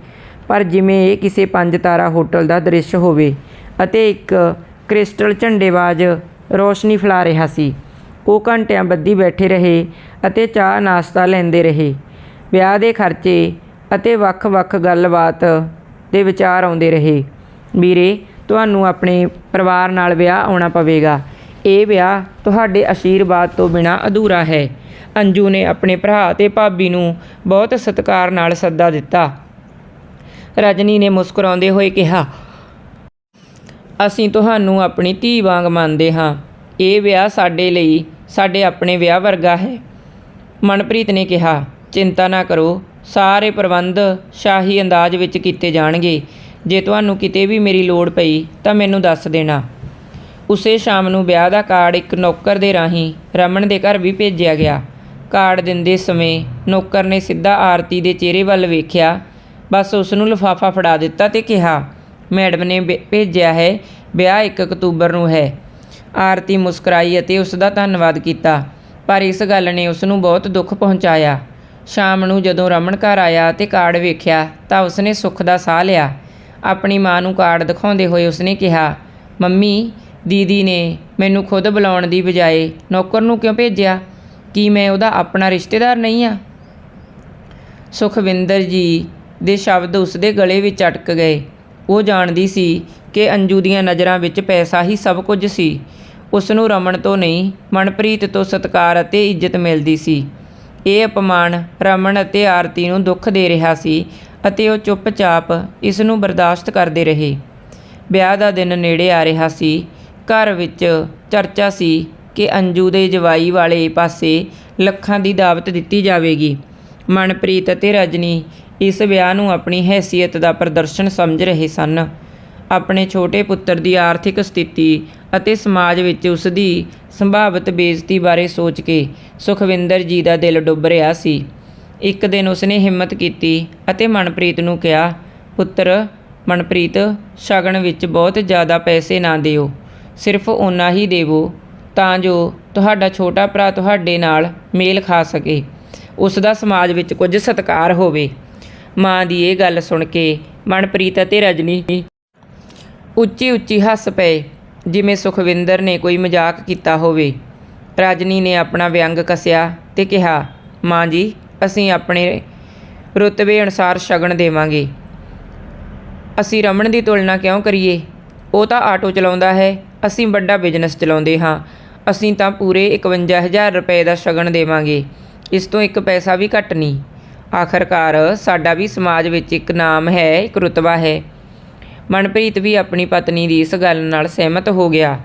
ਪਰ ਜਿਵੇਂ ਇਹ ਕਿਸੇ ਪੰਜ ਤਾਰਾ ਹੋਟਲ ਦਾ ਦ੍ਰਿਸ਼ ਹੋਵੇ ਅਤੇ ਇੱਕ ਕ੍ਰਿਸਟਲ ਝੰਡੇਬਾਜ਼ ਰੋਸ਼ਨੀ ਫੈਲਾ ਰਿਹਾ ਸੀ, ਉਹ ਘੰਟਿਆਂ ਬੱਧੀ ਬੈਠੇ ਰਹੇ ਅਤੇ ਚਾਹ ਨਾਸ਼ਤਾ ਲੈਂਦੇ ਰਹੇ। ਵਿਆਹ ਦੇ ਖਰਚੇ ਅਤੇ ਵੱਖ-ਵੱਖ ਗੱਲਬਾਤ ਦੇ ਵਿਚਾਰ ਆਉਂਦੇ ਰਹੇ। ਵੀਰੇ, ਤੁਹਾਨੂੰ ਆਪਣੇ ਪਰਿਵਾਰ ਨਾਲ ਵਿਆਹ ਆਉਣਾ ਪਵੇਗਾ। ਇਹ ਵਿਆਹ ਤੁਹਾਡੇ ਆਸ਼ੀਰਵਾਦ ਤੋਂ ਬਿਨਾ ਅਧੂਰਾ ਹੈ। ਅੰਜੂ ਨੇ ਆਪਣੇ ਭਰਾ ਤੇ ਭਾਬੀ ਨੂੰ ਬਹੁਤ ਸਤਿਕਾਰ ਨਾਲ ਸੱਦਾ ਦਿੱਤਾ। ਰਜਨੀ ਨੇ ਮੁਸਕਰਾਉਂਦੇ ਹੋਏ ਕਿਹਾ, ਅਸੀਂ ਤੁਹਾਨੂੰ ਆਪਣੀ ਧੀ ਵਾਂਗ ਮੰਨਦੇ ਹਾਂ। ਇਹ ਵਿਆਹ ਸਾਡੇ ਲਈ ਸਾਡੇ ਆਪਣੇ ਵਿਆਹ ਵਰਗਾ ਹੈ। ਮਨਪ੍ਰੀਤ ਨੇ ਕਿਹਾ, ਚਿੰਤਾ ਨਾ ਕਰੋ, ਸਾਰੇ ਪ੍ਰਬੰਧ ਸ਼ਾਹੀ ਅੰਦਾਜ਼ ਵਿੱਚ ਕੀਤੇ ਜਾਣਗੇ। ਜੇ ਤੁਹਾਨੂੰ ਕਿਤੇ ਵੀ ਮੇਰੀ ਲੋੜ ਪਈ ਤਾਂ ਮੈਨੂੰ ਦੱਸ ਦੇਣਾ। ਉਸੇ ਸ਼ਾਮ ਨੂੰ ਵਿਆਹ ਦਾ ਕਾਰਡ ਇੱਕ ਨੌਕਰ ਦੇ ਰਾਹੀਂ ਰਮਨ ਦੇ ਘਰ ਵੀ ਭੇਜਿਆ ਗਿਆ। ਕਾਰਡ ਦਿੰਦੇ ਸਮੇਂ ਨੌਕਰ ਨੇ ਸਿੱਧਾ ਆਰਤੀ ਦੇ ਚਿਹਰੇ ਵੱਲ ਵੇਖਿਆ, ਬਸ ਉਸ ਨੂੰ ਲਿਫਾਫਾ ਫੜਾ ਦਿੱਤਾ ਤੇ ਕਿਹਾ, ਮੈਡਮ ਨੇ ਭੇਜਿਆ ਹੈ, ਵਿਆਹ 1 ਅਕਤੂਬਰ ਨੂੰ ਹੈ। ਆਰਤੀ ਮੁਸਕਰਾਈ ਅਤੇ ਉਸ ਦਾ ਧੰਨਵਾਦ ਕੀਤਾ, ਪਰ ਇਸ ਗੱਲ ਨੇ ਉਸ ਨੂੰ ਬਹੁਤ ਦੁੱਖ ਪਹੁੰਚਾਇਆ। ਸ਼ਾਮ ਨੂੰ ਜਦੋਂ ਰਮਨ ਘਰ ਆਇਆ ਤੇ ਕਾਰਡ ਵੇਖਿਆ ਤਾਂ ਉਸਨੇ ਸੁੱਖ ਦਾ ਸਾਹ ਲਿਆ। ਆਪਣੀ ਮਾਂ ਨੂੰ ਕਾਰਡ ਦਿਖਾਉਂਦੇ ਹੋਏ ਉਸਨੇ ਕਿਹਾ, ਮੰਮੀ, ਦੀਦੀ ਨੇ ਮੈਨੂੰ ਖੁਦ ਬੁਲਾਉਣ ਦੀ ਬਜਾਏ ਨੌਕਰ ਨੂੰ ਕਿਉਂ ਭੇਜਿਆ? ਕੀ ਮੈਂ ਉਹਦਾ ਆਪਣਾ ਰਿਸ਼ਤੇਦਾਰ ਨਹੀਂ ਆ ਸੁਖਵਿੰਦਰ ਜੀ ਦੇ ਸ਼ਬਦ ਉਸਦੇ ਗਲੇ ਵਿੱਚ ਅਟਕ ਗਏ। ਉਹ ਜਾਣਦੀ ਸੀ ਕਿ ਅੰਜੂ ਦੀਆਂ ਨਜ਼ਰਾਂ ਵਿੱਚ ਪੈਸਾ ਹੀ ਸਭ ਕੁਝ ਸੀ। ਉਸ ਨੂੰ ਰਮਨ ਤੋਂ ਨਹੀਂ, ਮਨਪ੍ਰੀਤ ਤੋਂ ਸਤਿਕਾਰ ਅਤੇ ਇੱਜ਼ਤ ਮਿਲਦੀ ਸੀ। ਇਹ ਅਪਮਾਨ ਰਮਨ ਅਤੇ ਆਰਤੀ ਨੂੰ ਦੁੱਖ ਦੇ ਰਿਹਾ ਸੀ ਅਤੇ ਉਹ ਚੁੱਪਚਾਪ ਇਸ ਨੂੰ ਬਰਦਾਸ਼ਤ ਕਰਦੇ ਰਹੇ। ਵਿਆਹ ਦਾ ਦਿਨ ਨੇੜੇ ਆ ਰਿਹਾ ਸੀ। ਘਰ ਵਿੱਚ ਚਰਚਾ ਸੀ ਕਿ ਅੰਜੂ ਦੇ ਜਵਾਈ ਵਾਲੇ ਪਾਸੇ ਲੱਖਾਂ ਦੀ ਦਾਵਤ ਦਿੱਤੀ ਜਾਵੇਗੀ। ਮਨਪ੍ਰੀਤ ਅਤੇ ਰਜਨੀ ਇਸ ਵਿਆਹ ਨੂੰ ਆਪਣੀ ਹੈਸੀਅਤ ਦਾ ਪ੍ਰਦਰਸ਼ਨ ਸਮਝ ਰਹੇ ਸਨ। ਆਪਣੇ ਛੋਟੇ ਪੁੱਤਰ ਦੀ ਆਰਥਿਕ ਸਥਿਤੀ ਅਤੇ ਸਮਾਜ ਵਿੱਚ ਉਸ ਦੀ ਸੰਭਾਵਿਤ ਬੇਇੱਜ਼ਤੀ ਬਾਰੇ ਸੋਚ ਕੇ ਸੁਖਵਿੰਦਰ ਜੀ ਦਾ ਦਿਲ ਡੁੱਬ ਰਿਹਾ ਸੀ। ਇੱਕ ਦਿਨ ਉਸਨੇ ਹਿੰਮਤ ਕੀਤੀ ਅਤੇ ਮਨਪ੍ਰੀਤ ਨੂੰ ਕਿਹਾ, ਪੁੱਤਰ, ਮਨਪ੍ਰੀਤ, ਸ਼ਗਨ ਵਿੱਚ ਬਹੁਤ ਜ਼ਿਆਦਾ ਪੈਸੇ ਨਾ ਦਿਓ। ਸਿਰਫ ਓਨਾ ਹੀ ਦੇਵੋ ਤਾਂ ਜੋ ਤੁਹਾਡਾ ਛੋਟਾ ਭਰਾ ਤੁਹਾਡੇ ਨਾਲ ਮੇਲ ਖਾ ਸਕੇ। ਉਸ ਦਾ ਸਮਾਜ ਵਿੱਚ ਕੁਝ ਸਤਿਕਾਰ ਹੋਵੇ। ਮਾਂ ਦੀ ਇਹ ਗੱਲ ਸੁਣ ਕੇ ਮਨਪ੍ਰੀਤ ਅਤੇ ਰਜਨੀ ਉੱਚੀ ਉੱਚੀ ਹੱਸ ਪਏ, ਜਿਵੇਂ ਸੁਖਵਿੰਦਰ ਨੇ ਕੋਈ ਮਜ਼ਾਕ ਕੀਤਾ ਹੋਵੇ। ਰਜਨੀ ਨੇ ਆਪਣਾ ਵਿਅੰਗ ਕਸਿਆ ਤੇ ਕਿਹਾ, ਮਾਂ ਜੀ, ਅਸੀਂ ਆਪਣੇ ਰੁਤਬੇ ਅਨੁਸਾਰ ਸ਼ਗਨ ਦੇਵਾਂਗੇ। ਅਸੀਂ ਰਮਣ ਦੀ ਤੁਲਨਾ ਕਿਉਂ ਕਰੀਏ? ਉਹ ਤਾਂ ਆਟੋ ਚਲਾਉਂਦਾ ਹੈ। ਅਸੀਂ ਵੱਡਾ ਬਿਜ਼ਨਸ ਚਲਾਉਂਦੇ ਹਾਂ। ਅਸੀਂ ਤਾਂ ਪੂਰੇ 51000 ਰੁਪਏ ਦਾ ਸ਼ਗਨ ਦੇਵਾਂਗੇ। ਇਸ ਤੋਂ ਇੱਕ ਪੈਸਾ ਵੀ ਘੱਟ ਨਹੀਂ। ਆਖਰਕਾਰ ਸਾਡਾ ਵੀ ਸਮਾਜ ਵਿੱਚ ਇੱਕ ਨਾਮ ਹੈ, ਇੱਕ ਰੁਤਬਾ ਹੈ। ਮਨਪ੍ਰੀਤ ਵੀ ਆਪਣੀ ਪਤਨੀ ਦੀ ਇਸ ਗੱਲ ਨਾਲ ਸਹਿਮਤ ਹੋ ਗਿਆ।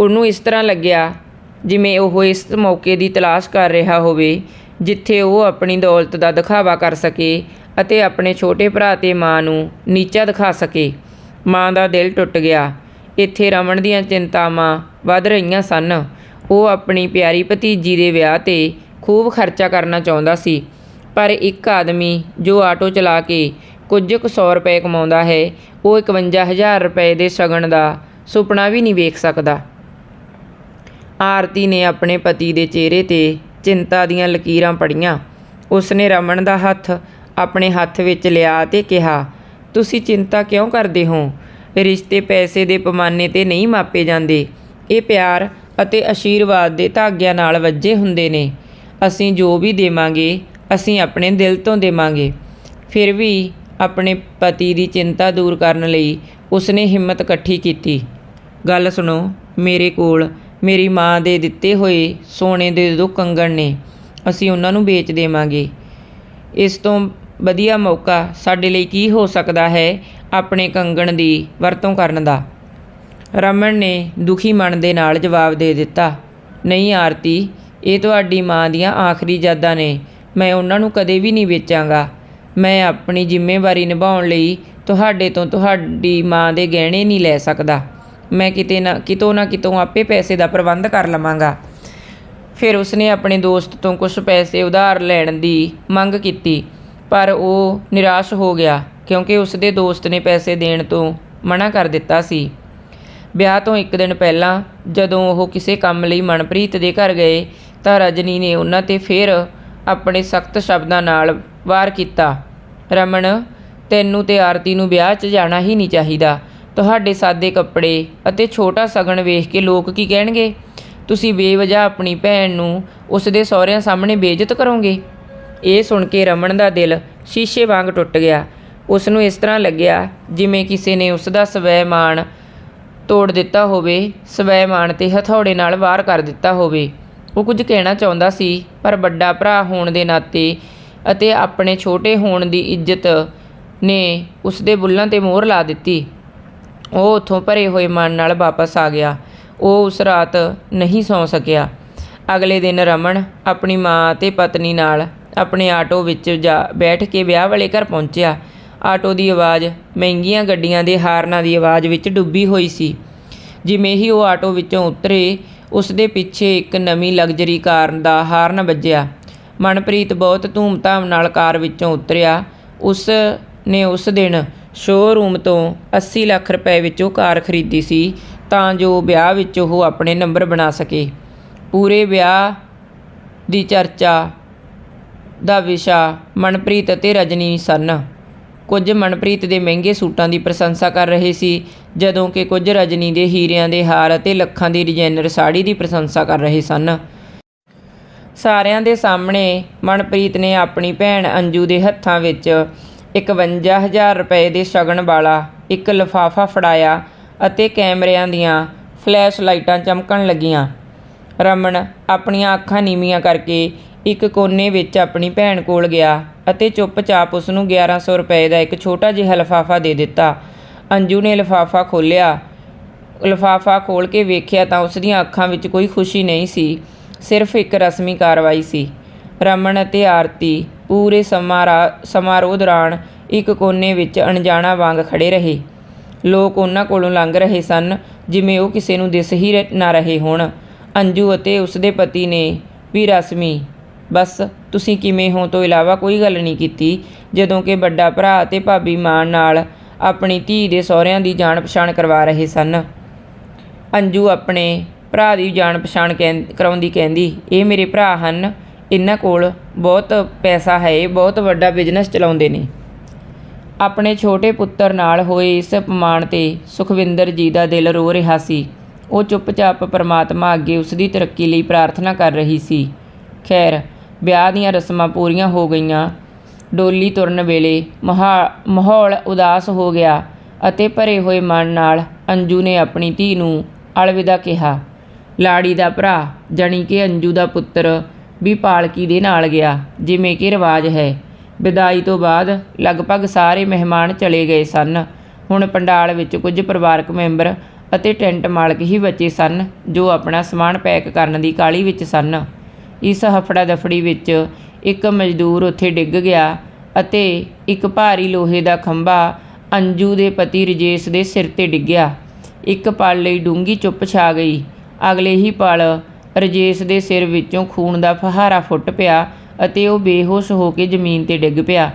ਉਹਨੂੰ ਇਸ ਤਰ੍ਹਾਂ ਲੱਗਿਆ ਜਿਵੇਂ ਉਹ ਇਸ ਮੌਕੇ ਦੀ ਤਲਾਸ਼ ਕਰ ਰਿਹਾ ਹੋਵੇ, ਜਿੱਥੇ ਉਹ ਆਪਣੀ ਦੌਲਤ ਦਾ ਦਿਖਾਵਾ ਕਰ ਸਕੇ ਅਤੇ ਆਪਣੇ ਛੋਟੇ ਭਰਾ ਤੇ ਮਾਂ ਨੂੰ ਨੀਚਾ ਦਿਖਾ ਸਕੇ। ਮਾਂ ਦਾ ਦਿਲ ਟੁੱਟ ਗਿਆ। ਇੱਥੇ ਰਮਨ ਦੀਆਂ ਚਿੰਤਾਵਾਂ ਵੱਧ ਰਹੀਆਂ ਸਨ। ਉਹ ਆਪਣੀ ਪਿਆਰੀ ਭਤੀਜੀ ਦੇ ਵਿਆਹ ਤੇ ਖੂਬ ਖਰਚਾ ਕਰਨਾ ਚਾਹੁੰਦਾ ਸੀ। ਪਰ ਇੱਕ ਆਦਮੀ ਜੋ ਆਟੋ ਚਲਾ ਕੇ ਕੁਝ ਕੁ ਸੌ ਰੁਪਏ ਕਮਾਉਂਦਾ ਹੈ, ਉਹ 51000 ਰੁਪਏ ਦੇ ਸ਼ਗਨ ਦਾ ਸੁਪਨਾ ਵੀ ਨਹੀਂ ਵੇਖ ਸਕਦਾ। ਆਰਤੀ ਨੇ ਆਪਣੇ ਪਤੀ ਦੇ ਚਿਹਰੇ ਤੇ ਚਿੰਤਾ ਦੀਆਂ ਲਕੀਰਾਂ ਪੜੀਆਂ ਉਸਨੇ ਰਮਨ ਦਾ ਹੱਥ ਆਪਣੇ ਹੱਥ ਵਿੱਚ ਲਿਆ ਤੇ ਕਿਹਾ, ਤੁਸੀਂ ਚਿੰਤਾ ਕਿਉਂ ਕਰਦੇ ਹੋ? ਰਿਸ਼ਤੇ ਪੈਸੇ ਦੇ ਪੈਮਾਨੇ ਤੇ ਨਹੀਂ ਮਾਪੇ ਜਾਂਦੇ। ਇਹ ਪਿਆਰ ਅਤੇ ਆਸ਼ੀਰਵਾਦ ਦੇ ਧਾਗਿਆਂ ਨਾਲ ਵੱਜੇ ਹੁੰਦੇ ਨੇ। ਅਸੀਂ ਜੋ ਵੀ ਦੇਵਾਂਗੇ, ਅਸੀਂ ਆਪਣੇ ਦਿਲ ਤੋਂ ਦੇਵਾਂਗੇ। ਫਿਰ ਵੀ ਆਪਣੇ ਪਤੀ ਦੀ ਚਿੰਤਾ ਦੂਰ ਕਰਨ ਲਈ ਉਸਨੇ ਹਿੰਮਤ ਇਕੱਠੀ ਕੀਤੀ। ਗੱਲ ਸੁਣੋ, ਮੇਰੇ ਕੋਲ ਮੇਰੀ ਮਾਂ ਦੇ ਦਿੱਤੇ ਹੋਏ ਸੋਨੇ ਦੇ ਦੋ ਕੰਗਣ ਨੇ। ਅਸੀਂ ਉਹਨਾਂ ਨੂੰ ਵੇਚ ਦੇਵਾਂਗੇ। ਇਸ ਤੋਂ ਵਧੀਆ ਮੌਕਾ ਸਾਡੇ ਲਈ ਕੀ ਹੋ ਸਕਦਾ ਹੈ? ਆਪਣੇ ਕੰਗਣ ਦੀ ਵਰਤੋਂ ਕਰਨ ਦਾ। ਰਮਨ ਨੇ ਦੁਖੀ ਮਨ ਦੇ ਨਾਲ ਜਵਾਬ ਦੇ ਦਿੱਤਾ, ਨਹੀਂ ਆਰਤੀ, ਇਹ ਤੁਹਾਡੀ ਮਾਂ ਦੀਆਂ ਆਖਰੀ ਯਾਦਾਂ ਨੇ। ਮੈਂ ਉਹਨਾਂ ਨੂੰ ਕਦੇ ਵੀ ਨਹੀਂ ਵੇਚਾਂਗਾ। ਮੈਂ ਆਪਣੀ ਜ਼ਿੰਮੇਵਾਰੀ ਨਿਭਾਉਣ ਲਈ ਤੁਹਾਡੇ ਤੋਂ ਤੁਹਾਡੀ ਮਾਂ ਦੇ ਗਹਿਣੇ ਨਹੀਂ ਲੈ ਸਕਦਾ। ਮੈਂ ਕਿਤੇ ਨਾ, ਕਿਤੋਂ ਨਾ ਕਿਤੋਂ ਆਪੇ ਪੈਸੇ ਦਾ ਪ੍ਰਬੰਧ ਕਰ ਲਵਾਂਗਾ। ਫਿਰ ਉਸਨੇ ਆਪਣੇ ਦੋਸਤ ਤੋਂ ਕੁਝ ਪੈਸੇ ਉਧਾਰ ਲੈਣ ਦੀ ਮੰਗ ਕੀਤੀ, ਪਰ ਉਹ ਨਿਰਾਸ਼ ਹੋ ਗਿਆ। ਕਿਉਂਕਿ ਉਸਦੇ ਦੋਸਤ ਨੇ ਪੈਸੇ ਦੇਣ ਤੋਂ ਮਨਾ ਕਰ ਦਿੱਤਾ ਸੀ। ਵਿਆਹ ਤੋਂ ਇੱਕ ਦਿਨ ਪਹਿਲਾਂ ਜਦੋਂ ਉਹ ਕਿਸੇ ਕੰਮ ਲਈ ਮਨਪ੍ਰੀਤ ਦੇ ਘਰ ਗਏ ਤਾਂ ਰਜਨੀ ਨੇ ਉਹਨਾਂ ਤੇ ਫਿਰ ਆਪਣੇ ਸਖਤ ਸ਼ਬਦਾਂ ਨਾਲ ਵਾਰ ਕੀਤਾ ਰਮਨ ਤੈਨੂੰ ਤੇ ਆਰਤੀ ਨੂੰ ਵਿਆਹ 'ਚ ਜਾਣਾ ਹੀ ਨਹੀਂ ਚਾਹੀਦਾ। ਤੁਹਾਡੇ ਸਾਦੇ ਕੱਪੜੇ ਅਤੇ ਛੋਟਾ ਸਗਨ ਵੇਖ ਕੇ ਲੋਕ ਕੀ ਕਹਿਣਗੇ? ਤੁਸੀਂ ਬੇਵਜ੍ਹਾ ਆਪਣੀ ਭੈਣ ਨੂੰ ਉਸ ਦੇ ਸਹੁਰਿਆਂ ਸਾਹਮਣੇ ਬੇਇੱਜ਼ਤ ਕਰੋਗੇ? ਇਹ ਸੁਣ ਕੇ ਰਮਨ ਦਾ ਦਿਲ ਸ਼ੀਸ਼ੇ ਵਾਂਗ ਟੁੱਟ ਗਿਆ। ਉਸ ਨੂੰ ਇਸ ਤਰ੍ਹਾਂ ਲੱਗਿਆ ਜਿਵੇਂ ਕਿਸੇ ਨੇ ਉਸ ਦਾ ਸਵੈਮਾਨ ਤੋੜ ਦਿੱਤਾ ਹੋਵੇ ਸਵੈ ਮਾਣ ਤੇ ਹਥੌੜੇ ਨਾਲ ਵਾਰ ਕਰ ਦਿੱਤਾ ਹੋਵੇ। ਉਹ ਕੁਝ ਕਹਿਣਾ ਚਾਹੁੰਦਾ ਸੀ, ਪਰ ਵੱਡਾ ਭਰਾ ਹੋਣ ਦੇ ਨਾਤੇ ਅਤੇ ਆਪਣੇ ਛੋਟੇ ਹੋਣ ਦੀ ਇੱਜ਼ਤ ਨੇ ਉਸ ਦੇ ਬੁੱਲਾਂ ਤੇ ਮੋਹਰ ਲਾ ਦਿੱਤੀ। ਉਹ ਉੱਥੋਂ ਭਰੇ ਹੋਏ ਮਨ ਨਾਲ ਵਾਪਸ ਆ ਗਿਆ। ਉਹ ਉਸ ਰਾਤ ਨਹੀਂ ਸੌਂ ਸਕਿਆ। ਅਗਲੇ ਦਿਨ ਰਮਨ ਆਪਣੀ ਮਾਂ ਅਤੇ ਪਤਨੀ ਨਾਲ ਆਪਣੇ ਆਟੋ ਵਿੱਚ ਜਾ ਬੈਠ ਕੇ ਵਿਆਹ ਵਾਲੇ ਘਰ ਪਹੁੰਚਿਆ। ਆਟੋ ਦੀ ਆਵਾਜ਼, ਮਹਿੰਗੀਆਂ ਗੱਡੀਆਂ ਦੇ ਹਾਰਨਾਂ ਦੀ ਆਵਾਜ਼ ਵਿੱਚ ਡੁੱਬੀ ਹੋਈ ਸੀ। ਜਿਵੇਂ ਹੀ ਉਹ ਆਟੋ ਵਿੱਚੋਂ ਉਤਰੇ ਉਸ ਦੇ ਪਿੱਛੇ ਇੱਕ ਨਵੀਂ ਲਗਜ਼ਰੀ ਕਾਰ ਦਾ ਹਾਰਨ ਵੱਜਿਆ। ਮਨਪ੍ਰੀਤ ਬਹੁਤ ਧੂਮਧਾਮ ਨਾਲ ਕਾਰ ਵਿੱਚੋਂ ਉਤਰਿਆ। ਉਸ ਨੇ ਉਸ ਦਿਨ ਸ਼ੋਅਰੂਮ ਤੋਂ 80 ਲੱਖ ਰੁਪਏ ਵਿੱਚ ਉਹ ਕਾਰ ਖਰੀਦੀ ਸੀ ਤਾਂ ਜੋ ਵਿਆਹ ਵਿੱਚ ਉਹ ਆਪਣੇ ਨੰਬਰ ਬਣਾ ਸਕੇ। ਪੂਰੇ ਵਿਆਹ ਦੀ ਚਰਚਾ ਦਾ ਵਿਸ਼ਾ ਮਨਪ੍ਰੀਤ ਅਤੇ ਰਜਨੀ ਸਨ। ਕੁਝ ਮਨਪ੍ਰੀਤ ਦੇ ਮਹਿੰਗੇ ਸੂਟਾਂ ਦੀ ਪ੍ਰਸ਼ੰਸਾ ਕਰ ਰਹੇ ਸੀ, ਜਦੋਂ ਕਿ ਕੁਝ ਰਜਨੀ ਦੇ ਹੀਰਿਆਂ ਦੇ ਹਾਰ ਅਤੇ ਲੱਖਾਂ ਦੀ ਡਿਜ਼ਾਈਨਰ ਸਾੜੀ ਦੀ ਪ੍ਰਸ਼ੰਸਾ ਕਰ ਰਹੇ ਸਨ। ਸਾਰਿਆਂ ਦੇ ਸਾਹਮਣੇ ਮਨਪ੍ਰੀਤ ਨੇ ਆਪਣੀ ਭੈਣ ਅੰਜੂ ਦੇ ਹੱਥਾਂ ਵਿੱਚ 51000 ਰੁਪਏ ਦੇ ਸ਼ਗਨ ਵਾਲਾ ਇੱਕ ਲਿਫਾਫਾ ਫੜਾਇਆ ਅਤੇ ਕੈਮਰਿਆਂ ਦੀਆਂ ਫਲੈਸ਼ ਲਾਈਟਾਂ ਚਮਕਣ ਲੱਗੀਆਂ। ਰਮਨ ਆਪਣੀਆਂ ਅੱਖਾਂ ਨੀਵੀਆਂ ਕਰਕੇ ਇੱਕ ਕੋਨੇ ਵਿੱਚ ਆਪਣੀ ਭੈਣ ਕੋਲ ਗਿਆ ਅਤੇ ਚੁੱਪਚਾਪ ਉਸ ਨੂੰ 1100 ਰੁਪਏ ਦਾ ਇੱਕ ਛੋਟਾ ਜਿਹਾ ਲਿਫਾਫਾ ਦੇ ਦਿੱਤਾ। ਅੰਜੂ ਨੇ ਲਿਫਾਫਾ ਖੋਲ੍ਹਿਆ। ਲਿਫਾਫਾ ਖੋਲ੍ਹ ਕੇ ਵੇਖਿਆ ਤਾਂ ਉਸ ਦੀਆਂ ਅੱਖਾਂ ਵਿੱਚ ਕੋਈ ਖੁਸ਼ੀ ਨਹੀਂ ਸੀ, ਸਿਰਫ ਇੱਕ ਰਸਮੀ ਕਾਰਵਾਈ ਸੀ। ਰਮਨ ਅਤੇ ਆਰਤੀ ਪੂਰੇ ਸਮਾਰਾ, ਸਮਾਰੋਹ ਦੌਰਾਨ ਇੱਕ ਕੋਨੇ ਵਿੱਚ ਅਣਜਾਣਾ ਵਾਂਗ ਖੜ੍ਹੇ ਰਹੇ। ਲੋਕ ਉਹਨਾਂ ਕੋਲੋਂ ਲੰਘ ਰਹੇ ਸਨ, ਜਿਵੇਂ ਉਹ ਕਿਸੇ ਨੂੰ ਦਿਸ ਹੀ ਰ- ਨਾ ਰਹੇ ਹੋਣ। ਅੰਜੂ ਅਤੇ ਉਸਦੇ ਪਤੀ ਨੇ ਵੀ ਰਸਮੀ ਬਸ, ਤੁਸੀਂ ਕਿਵੇਂ ਹੋ ਤੋਂ ਇਲਾਵਾ ਕੋਈ ਗੱਲ ਨਹੀਂ ਕੀਤੀ। ਜਦੋਂ ਕਿ ਵੱਡਾ ਭਰਾ ਅਤੇ ਭਾਬੀ ਮਾਂ ਨਾਲ ਆਪਣੀ ਧੀ ਦੇ ਸਹੁਰਿਆਂ ਦੀ ਜਾਣ ਪਛਾਣ ਕਰਵਾ ਰਹੇ ਸਨ। ਅੰਜੂ ਆਪਣੇ ਭਰਾ ਦੀ ਜਾਣ ਪਛਾਣ ਕਹਿੰ, ਕਰਾਉਂਦੀ ਕਹਿੰਦੀ, ਇਹ ਮੇਰੇ ਭਰਾ ਹਨ। ਇਹਨਾਂ ਕੋਲ ਬਹੁਤ ਪੈਸਾ ਹੈ ਬਹੁਤ ਵੱਡਾ ਬਿਜ਼ਨਸ ਚਲਾਉਂਦੇ ਨੇ। ਆਪਣੇ ਛੋਟੇ ਪੁੱਤਰ ਨਾਲ ਹੋਏ ਇਸ ਅਪਮਾਨ ਤੇ ਸੁਖਵਿੰਦਰ ਜੀ ਦਾ ਦਿਲ ਰੋ ਰਿਹਾ ਸੀ। ਉਹ ਚੁੱਪਚਾਪ ਪਰਮਾਤਮਾ ਅੱਗੇ ਉਸ ਦੀ ਤਰੱਕੀ ਲਈ ਪ੍ਰਾਰਥਨਾ ਕਰ ਰਹੀ ਸੀ। ਖੈਰ ਵਿਆਹ ਦੀਆਂ ਰਸਮਾਂ ਪੂਰੀਆਂ ਹੋ ਗਈਆਂ। ਡੋਲੀ ਤੁਰਨ ਵੇਲੇ ਮਹਾ- ਮਾਹੌਲ ਉਦਾਸ ਹੋ ਗਿਆ ਅਤੇ ਭਰੇ ਹੋਏ ਮਨ ਨਾਲ ਅੰਜੂ ਨੇ ਆਪਣੀ ਧੀ ਨੂੰ ਅਲਵਿਦਾ ਕਿਹਾ, ਲਾੜੀ ਦਾ ਭਰਾ, ਜਾਣੀ ਕਿ ਅੰਜੂ ਦਾ ਪੁੱਤਰ, ਵੀ ਪਾਲਕੀ ਦੇ ਨਾਲ ਗਿਆ, ਜਿਵੇਂ ਕਿ ਰਿਵਾਜ ਹੈ। ਵਿਦਾਈ ਤੋਂ ਬਾਅਦ ਲਗਭਗ ਸਾਰੇ ਮਹਿਮਾਨ ਚਲੇ ਗਏ ਸਨ। ਹੁਣ ਪੰਡਾਲ ਵਿੱਚ ਕੁਝ ਪਰਿਵਾਰਕ ਮੈਂਬਰ ਅਤੇ ਟੈਂਟ ਮਾਲਕ ਹੀ ਬਚੇ ਸਨ, ਜੋ ਆਪਣਾ ਸਮਾਨ ਪੈਕ ਕਰਨ ਦੀ ਕਾਹਲੀ ਵਿੱਚ ਸਨ। ਇਸ ਹਫੜਾ ਦਫੜੀ ਵਿੱਚ ਇੱਕ ਮਜ਼ਦੂਰ ਉੱਥੇ ਡਿੱਗ ਗਿਆ ਅਤੇ ਇੱਕ ਭਾਰੀ ਲੋਹੇ ਦਾ ਖੰਭਾ ਅੰਜੂ ਦੇ ਪਤੀ ਰਜੇਸ਼ ਦੇ ਸਿਰ ਤੇ ਡਿੱਗਿਆ। ਇੱਕ ਪਲ ਲਈ ਡੂੰਗੀ ਚੁੱਪ ਛਾ ਗਈ। ਅਗਲੇ ਹੀ ਪਲ ਰਜੇਸ਼ ਦੇ ਸਿਰ ਵਿੱਚੋਂ ਖੂਨ ਦਾ ਫਹਾਰਾ ਫੁੱਟ ਪਿਆ ਅਤੇ ਉਹ ਬੇਹੋਸ਼ ਹੋ ਕੇ ਜ਼ਮੀਨ ਤੇ ਡਿੱਗ ਪਿਆ।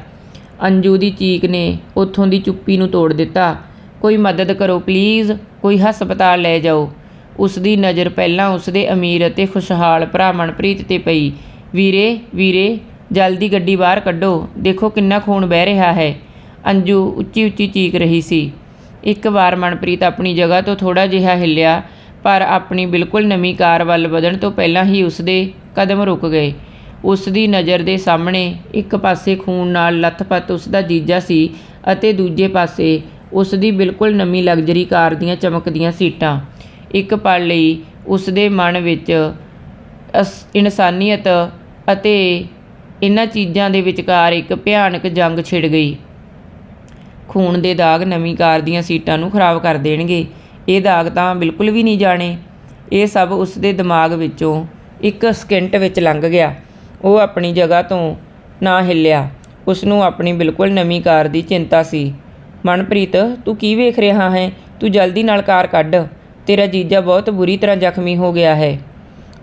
ਅੰਜੂ ਦੀ ਚੀਕ ਨੇ ਉੱਥੋਂ ਦੀ ਚੁੱਪੀ ਨੂੰ ਤੋੜ ਦਿੱਤਾ। ਕੋਈ ਮਦਦ ਕਰੋ, ਪਲੀਜ਼। ਕੋਈ ਹਸਪਤਾਲ ਲੈ ਜਾਓ। ਉਸ ਦੀ ਨਜ਼ਰ ਪਹਿਲਾਂ ਉਸ ਦੇ ਅਮੀਰ ਅਤੇ ਖੁਸ਼ਹਾਲ ਭਰਾ ਮਨਪ੍ਰੀਤ ਤੇ ਪਈ। ਵੀਰੇ ਵੀਰੇ, ਜਲਦੀ ਗੱਡੀ ਬਾਹਰ ਕੱਢੋ। ਦੇਖੋ ਕਿੰਨਾ ਖੂਨ ਵਹਿ ਰਿਹਾ ਹੈ। ਅੰਜੂ ਉੱਚੀ ਉੱਚੀ ਚੀਕ ਰਹੀ ਸੀ। ਇੱਕ ਵਾਰ ਮਨਪ੍ਰੀਤ ਆਪਣੀ ਜਗ੍ਹਾ ਤੋਂ ਥੋੜਾ ਜਿਹਾ ਹਿੱਲਿਆ, ਪਰ ਆਪਣੀ ਬਿਲਕੁਲ ਨਵੀਂ ਕਾਰ ਵੱਲ ਵਧਣ ਤੋਂ ਪਹਿਲਾਂ ਹੀ ਉਸਦੇ ਕਦਮ ਰੁਕ ਗਏ। ਉਸ ਦੀ ਨਜ਼ਰ ਦੇ ਸਾਹਮਣੇ ਇੱਕ ਪਾਸੇ ਖੂਨ ਨਾਲ ਲੱਥਪੱਥ ਉਸ ਦਾ ਜੀਜਾ ਸੀ ਅਤੇ ਦੂਜੇ ਪਾਸੇ ਉਸ ਦੀ ਬਿਲਕੁਲ ਨਵੀਂ ਲਗਜ਼ਰੀ ਕਾਰ ਦੀਆਂ ਚਮਕਦੀਆਂ ਸੀਟਾਂ। ਇੱਕ ਪਲ ਲਈ ਉਸ ਦੇ ਮਨ ਵਿੱਚ ਅਸ- ਇਨਸਾਨੀਅਤ ਅਤੇ ਇਹਨਾਂ ਚੀਜ਼ਾਂ ਦੇ ਵਿਚਕਾਰ ਇੱਕ ਭਿਆਨਕ ਜੰਗ ਛਿੜ ਗਈ। ਖੂਨ ਦੇ ਦਾਗ ਨਵੀਂ ਕਾਰ ਦੀਆਂ ਸੀਟਾਂ ਨੂੰ ਖਰਾਬ ਕਰ ਦੇਣਗੇ। ਇਹ ਦਾਗ ਤਾਂ ਬਿਲਕੁਲ ਵੀ ਨਹੀਂ ਜਾਣੇ। ਇਹ ਸਭ ਉਸ ਦੇ ਦਿਮਾਗ ਵਿੱਚੋਂ ਇੱਕ ਸਕਿੰਟ ਵਿੱਚ ਲੰਘ ਗਿਆ। ਉਹ ਆਪਣੀ ਜਗ੍ਹਾ ਤੋਂ ਨਾ ਹਿੱਲਿਆ। ਉਸ ਨੂੰ ਆਪਣੀ ਬਿਲਕੁਲ ਨਵੀਂ ਕਾਰ ਦੀ ਚਿੰਤਾ ਸੀ। ਮਨਪ੍ਰੀਤ, ਤੂੰ ਕੀ ਵੇਖ ਰਿਹਾ ਹੈ? ਤੂੰ ਜਲਦੀ ਨਾਲ ਕਾਰ ਕੱਢ। ਤੇਰਾ ਜੀਜਾ ਬਹੁਤ ਬੁਰੀ ਤਰ੍ਹਾਂ ਜ਼ਖਮੀ ਹੋ ਗਿਆ ਹੈ।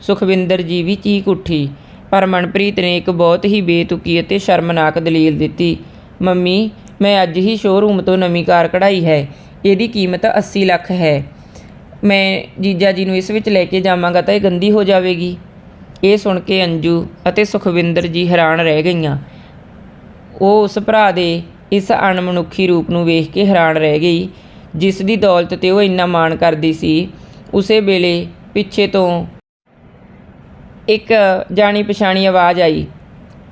ਸੁਖਵਿੰਦਰ ਜੀ ਵੀ ਚੀਕ ਉੱਠੀ। ਪਰ ਮਨਪ੍ਰੀਤ ਨੇ ਇੱਕ ਬਹੁਤ ਹੀ ਬੇਤੁਕੀ ਅਤੇ ਸ਼ਰਮਨਾਕ ਦਲੀਲ ਦਿੱਤੀ, ਮੰਮੀ, ਮੈਂ ਅੱਜ ਹੀ ਸ਼ੋਰੂਮ ਤੋਂ ਨਵੀਂ ਕਾਰ ਕਢਾਈ ਹੈ। ਇਹਦੀ ਕੀਮਤ 80 ਲੱਖ ਹੈ। ਮੈਂ ਜੀਜਾ ਜੀ ਨੂੰ ਇਸ ਵਿੱਚ ਲੈ ਕੇ ਜਾਵਾਂਗਾ ਤਾਂ ਇਹ ਗੰਦੀ ਹੋ ਜਾਵੇਗੀ ਇਹ ਸੁਣ ਕੇ ਅੰਜੂ ਅਤੇ ਸੁਖਵਿੰਦਰ ਜੀ ਹੈਰਾਨ ਰਹਿ ਗਈਆਂ। ਉਹ ਉਸ ਭਰਾ ਦੇ ਇਸ ਅਣਮਨੁੱਖੀ ਰੂਪ ਨੂੰ ਵੇਖ ਕੇ ਹੈਰਾਨ ਰਹਿ ਗਈ ਜਿਸ ਦੀ ਦੌਲਤ ਤੇ ਉਹ ਇੰਨਾ ਮਾਣ ਕਰਦੀ ਸੀ, ਉਸੇ ਵੇਲੇ ਪਿੱਛੇ ਤੋਂ ਇੱਕ ਜਾਣੀ ਪਛਾਣੀ ਆਵਾਜ਼ ਆਈ।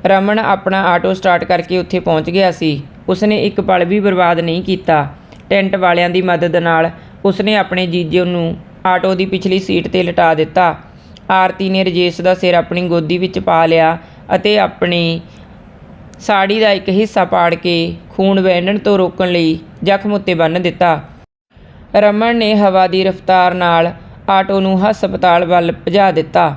ਰਮਨ ਆਪਣਾ ਆਟੋ ਸਟਾਰਟ ਕਰਕੇ ਉੱਥੇ ਪਹੁੰਚ ਗਿਆ ਸੀ। ਉਸਨੇ ਇੱਕ ਪਲ ਵੀ ਬਰਬਾਦ ਨਹੀਂ ਕੀਤਾ। ਟੈਂਟ ਵਾਲਿਆਂ ਦੀ ਮਦਦ ਨਾਲ ਉਸਨੇ ਆਪਣੇ ਜੀਜੇ ਨੂੰ ਆਟੋ ਦੀ ਪਿਛਲੀ ਸੀਟ ਤੇ ਲਟਾ ਦਿੱਤਾ। ਆਰਤੀ ਨੇ ਰਜੇਸ਼ ਦਾ ਸਿਰ ਆਪਣੀ ਗੋਦੀ ਵਿੱਚ ਪਾ ਲਿਆ ਅਤੇ ਆਪਣੀ ਸਾੜੀ ਦਾ ਇੱਕ ਹਿੱਸਾ ਪਾੜ ਕੇ ਖੂਨ ਵਹਿਣ ਤੋਂ ਰੋਕਣ ਲਈ ਜ਼ਖਮ ਉੱਤੇ ਬੰਨ੍ਹ ਦਿੱਤਾ। ਰਮਨ ਨੇ ਹਵਾ ਦੀ ਰਫ਼ਤਾਰ ਨਾਲ ਆਟੋ ਨੂੰ ਹਸਪਤਾਲ ਵੱਲ ਭਜਾ ਦਿੱਤਾ।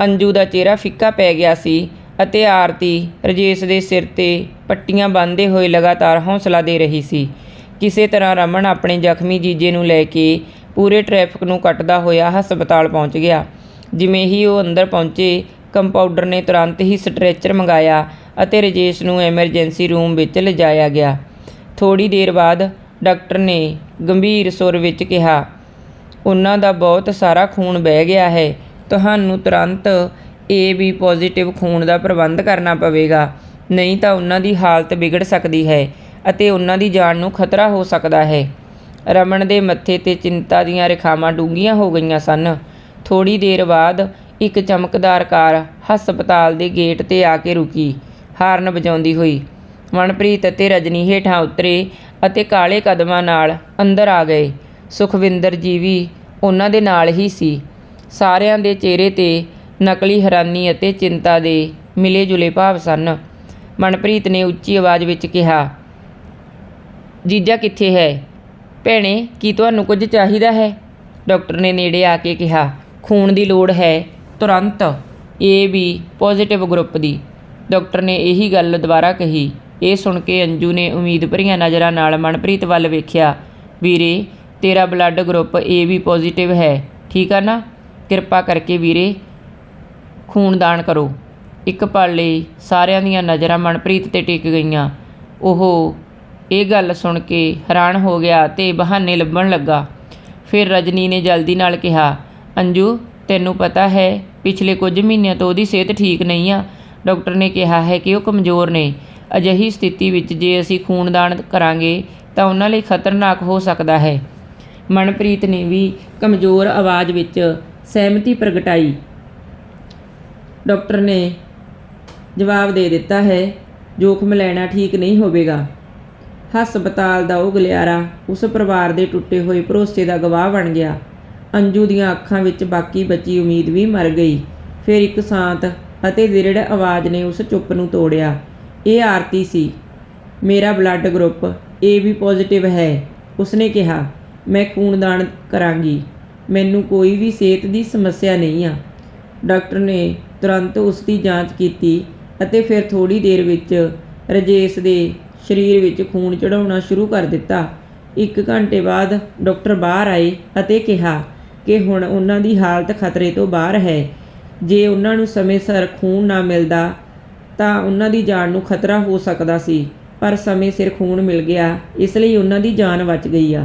ਅੰਜੂ ਦਾ ਚਿਹਰਾ ਫਿੱਕਾ ਪੈ ਗਿਆ ਸੀ ਅਤੇ ਆਰਤੀ ਰਜੇਸ਼ ਦੇ ਸਿਰ ਤੇ ਪੱਟੀਆਂ ਬੰਨ੍ਹਦੇ ਹੋਏ ਲਗਾਤਾਰ ਹੌਸਲਾ ਦੇ ਰਹੀ ਸੀ। ਕਿਸੇ ਤਰ੍ਹਾਂ ਰਮਨ ਆਪਣੇ ਜ਼ਖਮੀ ਜੀਜੇ ਨੂੰ ਲੈ ਕੇ ਪੂਰੇ ਟ੍ਰੈਫਿਕ ਨੂੰ ਕੱਟਦਾ ਹੋਇਆ ਹਸਪਤਾਲ ਪਹੁੰਚ ਗਿਆ। ਜਿਵੇਂ ਹੀ ਉਹ ਅੰਦਰ ਪਹੁੰਚੇ, ਕੰਪਾਊਂਡਰ ਨੇ ਤੁਰੰਤ ਹੀ ਸਟ੍ਰੈਚਰ ਮੰਗਾਇਆ ਅਤੇ ਰਜੇਸ਼ ਨੂੰ ਐਮਰਜੈਂਸੀ ਰੂਮ ਵਿੱਚ ਲਿਜਾਇਆ ਗਿਆ। ਥੋੜੀ ਦੇਰ ਬਾਅਦ ਡਾਕਟਰ ਨੇ ਗੰਭੀਰ ਸੁਰ ਵਿੱਚ ਕਿਹਾ, ਉਹਨਾਂ ਦਾ ਬਹੁਤ ਸਾਰਾ ਖੂਨ ਵਹਿ ਗਿਆ ਹੈ। ਤੁਹਾਨੂੰ ਤੁਰੰਤ ਏ ਬੀ ਪੋਜ਼ਿਟਿਵ ਖੂਨ ਦਾ ਪ੍ਰਬੰਧ ਕਰਨਾ ਪਵੇਗਾ। ਨਹੀਂ ਤਾਂ ਉਹਨਾਂ ਦੀ ਹਾਲਤ ਵਿਗੜ ਸਕਦੀ ਹੈ ਅਤੇ ਉਹਨਾਂ ਦੀ ਜਾਨ ਨੂੰ ਖਤਰਾ ਹੋ ਸਕਦਾ ਹੈ। ਰਮਨ ਦੇ ਮੱਥੇ ਤੇ ਚਿੰਤਾ ਦੀਆਂ ਰੇਖਾਵਾਂ ਡੂੰਘੀਆਂ ਹੋ ਗਈਆਂ ਸਨ। ਥੋੜੀ ਦੇਰ ਬਾਅਦ ਇੱਕ ਚਮਕਦਾਰ ਕਾਰ ਹਸਪਤਾਲ ਦੇ ਗੇਟ ਤੇ ਆ ਕੇ ਰੁਕੀ। ਹਾਰਨ ਵਜਾਉਂਦੀ ਹੋਈ। ਮਨਪ੍ਰੀਤ ਅਤੇ ਰਜਨੀ ਹੇਠਾਂ ਉਤਰੇ ਅਤੇ ਕਾਲੇ ਕਦਮਾਂ ਨਾਲ ਅੰਦਰ ਆ ਗਏ। ਸੁਖਵਿੰਦਰ ਜੀ ਵੀ ਉਹਨਾਂ ਦੇ ਨਾਲ ਹੀ ਸੀ। ਸਾਰਿਆਂ ਦੇ ਚਿਹਰੇ ਤੇ ਨਕਲੀ ਹੈਰਾਨੀ ਅਤੇ ਚਿੰਤਾ ਦੇ ਮਿਲੇ ਜੁਲੇ ਭਾਵ ਸਨ। ਮਨਪ੍ਰੀਤ ਨੇ ਉੱਚੀ ਆਵਾਜ਼ ਵਿੱਚ ਕਿਹਾ, ਜੀਜਾ ਕਿੱਥੇ ਹੈ? ਭੈਣੇ, ਕੀ ਤੁਹਾਨੂੰ ਕੁਝ ਚਾਹੀਦਾ ਹੈ? ਡਾਕਟਰ ਨੇ ਨੇੜੇ ਆ ਕੇ ਕਿਹਾ, ਖੂਨ ਦੀ ਲੋੜ ਹੈ, ਤੁਰੰਤ। ਏ ਬੀ ਪੋਜ਼ਿਟਿਵ ਗਰੁੱਪ ਦੀ ਡਾਕਟਰ ਨੇ ਇਹੀ ਗੱਲ ਦੁਬਾਰਾ ਕਹੀ। ਇਹ ਸੁਣ ਕੇ ਅੰਜੂ ਨੇ ਉਮੀਦ ਭਰੀਆਂ ਨਜ਼ਰਾਂ ਨਾਲ ਮਨਪ੍ਰੀਤ ਵੱਲ ਵੇਖਿਆ। ਵੀਰੇ, ਤੇਰਾ blood group A we positive ਹੈ। ਠੀਕ ਆ ਨਾ? ਕਿਰਪਾ ਕਰਕੇ ਵੀਰੇ, ਖੂਨਦਾਨ ਕਰੋ। ਇੱਕ ਪਲ ਲਈ ਸਾਰਿਆਂ ਦੀਆਂ ਨਜ਼ਰਾਂ ਮਨਪ੍ਰੀਤ ਤੇ ਟਿਕ ਗਈਆਂ। ਉਹ ਇਹ ਗੱਲ ਸੁਣ ਕੇ ਹੈਰਾਨ ਹੋ ਗਿਆ ਤੇ ਬਹਾਨੇ ਲੱਭਣ ਲੱਗਾ। ਫਿਰ ਰਜਨੀ ਨੇ ਜਲਦੀ ਨਾਲ ਕਿਹਾ, ਅੰਜੂ, ਤੈਨੂੰ ਪਤਾ ਹੈ, ਪਿਛਲੇ ਕੁਝ ਮਹੀਨਿਆਂ ਤੋਂ ਉਹਦੀ ਸਿਹਤ ਠੀਕ ਨਹੀਂ ਆ। ਡਾਕਟਰ ਨੇ ਕਿਹਾ ਹੈ ਕਿ ਉਹ ਕਮਜ਼ੋਰ ਨੇ। ਅਜਿਹੀ ਸਥਿਤੀ ਵਿੱਚ ਜੇ ਅਸੀਂ ਖੂਨਦਾਨ ਕਰਾਂਗੇ, ਤਾਂ ਉਹਨਾਂ ਲਈ ਖਤਰਨਾਕ ਹੋ ਸਕਦਾ ਹੈ। ਮਨਪ੍ਰੀਤ ਨੇ ਵੀ ਕਮਜ਼ੋਰ ਆਵਾਜ਼ ਵਿੱਚ ਸਹਿਮਤੀ ਪ੍ਰਗਟਾਈ। ਡਾਕਟਰ ਨੇ ਜਵਾਬ ਦੇ ਦਿੱਤਾ ਹੈ, ਜੋਖਮ ਲੈਣਾ ਠੀਕ ਨਹੀਂ ਹੋਵੇਗਾ। ਹਸਪਤਾਲ ਦਾ ਉਹ ਗਲਿਆਰਾ ਉਸ ਪਰਿਵਾਰ ਦੇ ਟੁੱਟੇ ਹੋਏ ਭਰੋਸੇ ਦਾ ਗਵਾਹ ਬਣ ਗਿਆ। ਅੰਜੂ ਦੀਆਂ ਅੱਖਾਂ ਵਿੱਚ ਬਾਕੀ ਬਚੀ ਉਮੀਦ ਵੀ ਮਰ ਗਈ। ਫਿਰ ਇੱਕ ਸ਼ਾਂਤ ਅਤੇ ਦ੍ਰਿੜ ਆਵਾਜ਼ ਨੇ ਉਸ ਚੁੱਪ ਨੂੰ ਤੋੜਿਆ। ਇਹ ਆਰਤੀ ਸੀ। ਮੇਰਾ blood group A we positive ਹੈ। ਉਸਨੇ ਕਿਹਾ, ਮੈਂ ਖੂਨਦਾਨ ਕਰਾਂਗੀ। ਮੈਨੂੰ ਕੋਈ ਵੀ ਸਿਹਤ ਦੀ ਸਮੱਸਿਆ ਨਹੀਂ ਆ। ਡਾਕਟਰ ਨੇ ਤੁਰੰਤ ਉਸ ਦੀ ਜਾਂਚ ਕੀਤੀ ਅਤੇ ਫਿਰ ਥੋੜੀ ਦੇਰ ਵਿੱਚ ਰਜੇਸ਼ ਦੇ ਸਰੀਰ ਵਿੱਚ ਖੂਨ ਚੜਾਉਣਾ ਸ਼ੁਰੂ ਕਰ ਦਿੱਤਾ। ਇੱਕ ਘੰਟੇ ਬਾਅਦ ਡਾਕਟਰ ਬਾਹਰ ਆਏ ਅਤੇ ਕਿਹਾ ਕਿ ਹੁਣ ਉਹਨਾਂ ਦੀ ਹਾਲਤ ਖਤਰੇ ਤੋਂ ਬਾਹਰ ਹੈ। ਜੇ ਉਹਨਾਂ ਨੂੰ ਸਮੇਂ ਸਿਰ ਖੂਨ ਨਾ ਮਿਲਦਾ, ਤਾਂ ਉਹਨਾਂ ਦੀ ਜਾਨ ਨੂੰ ਖਤਰਾ ਹੋ ਸਕਦਾ ਸੀ। ਪਰ ਸਮੇਂ ਸਿਰ ਖੂਨ ਮਿਲ ਗਿਆ, ਇਸ ਲਈ ਉਹਨਾਂ ਦੀ ਜਾਨ ਬਚ ਗਈ ਆ।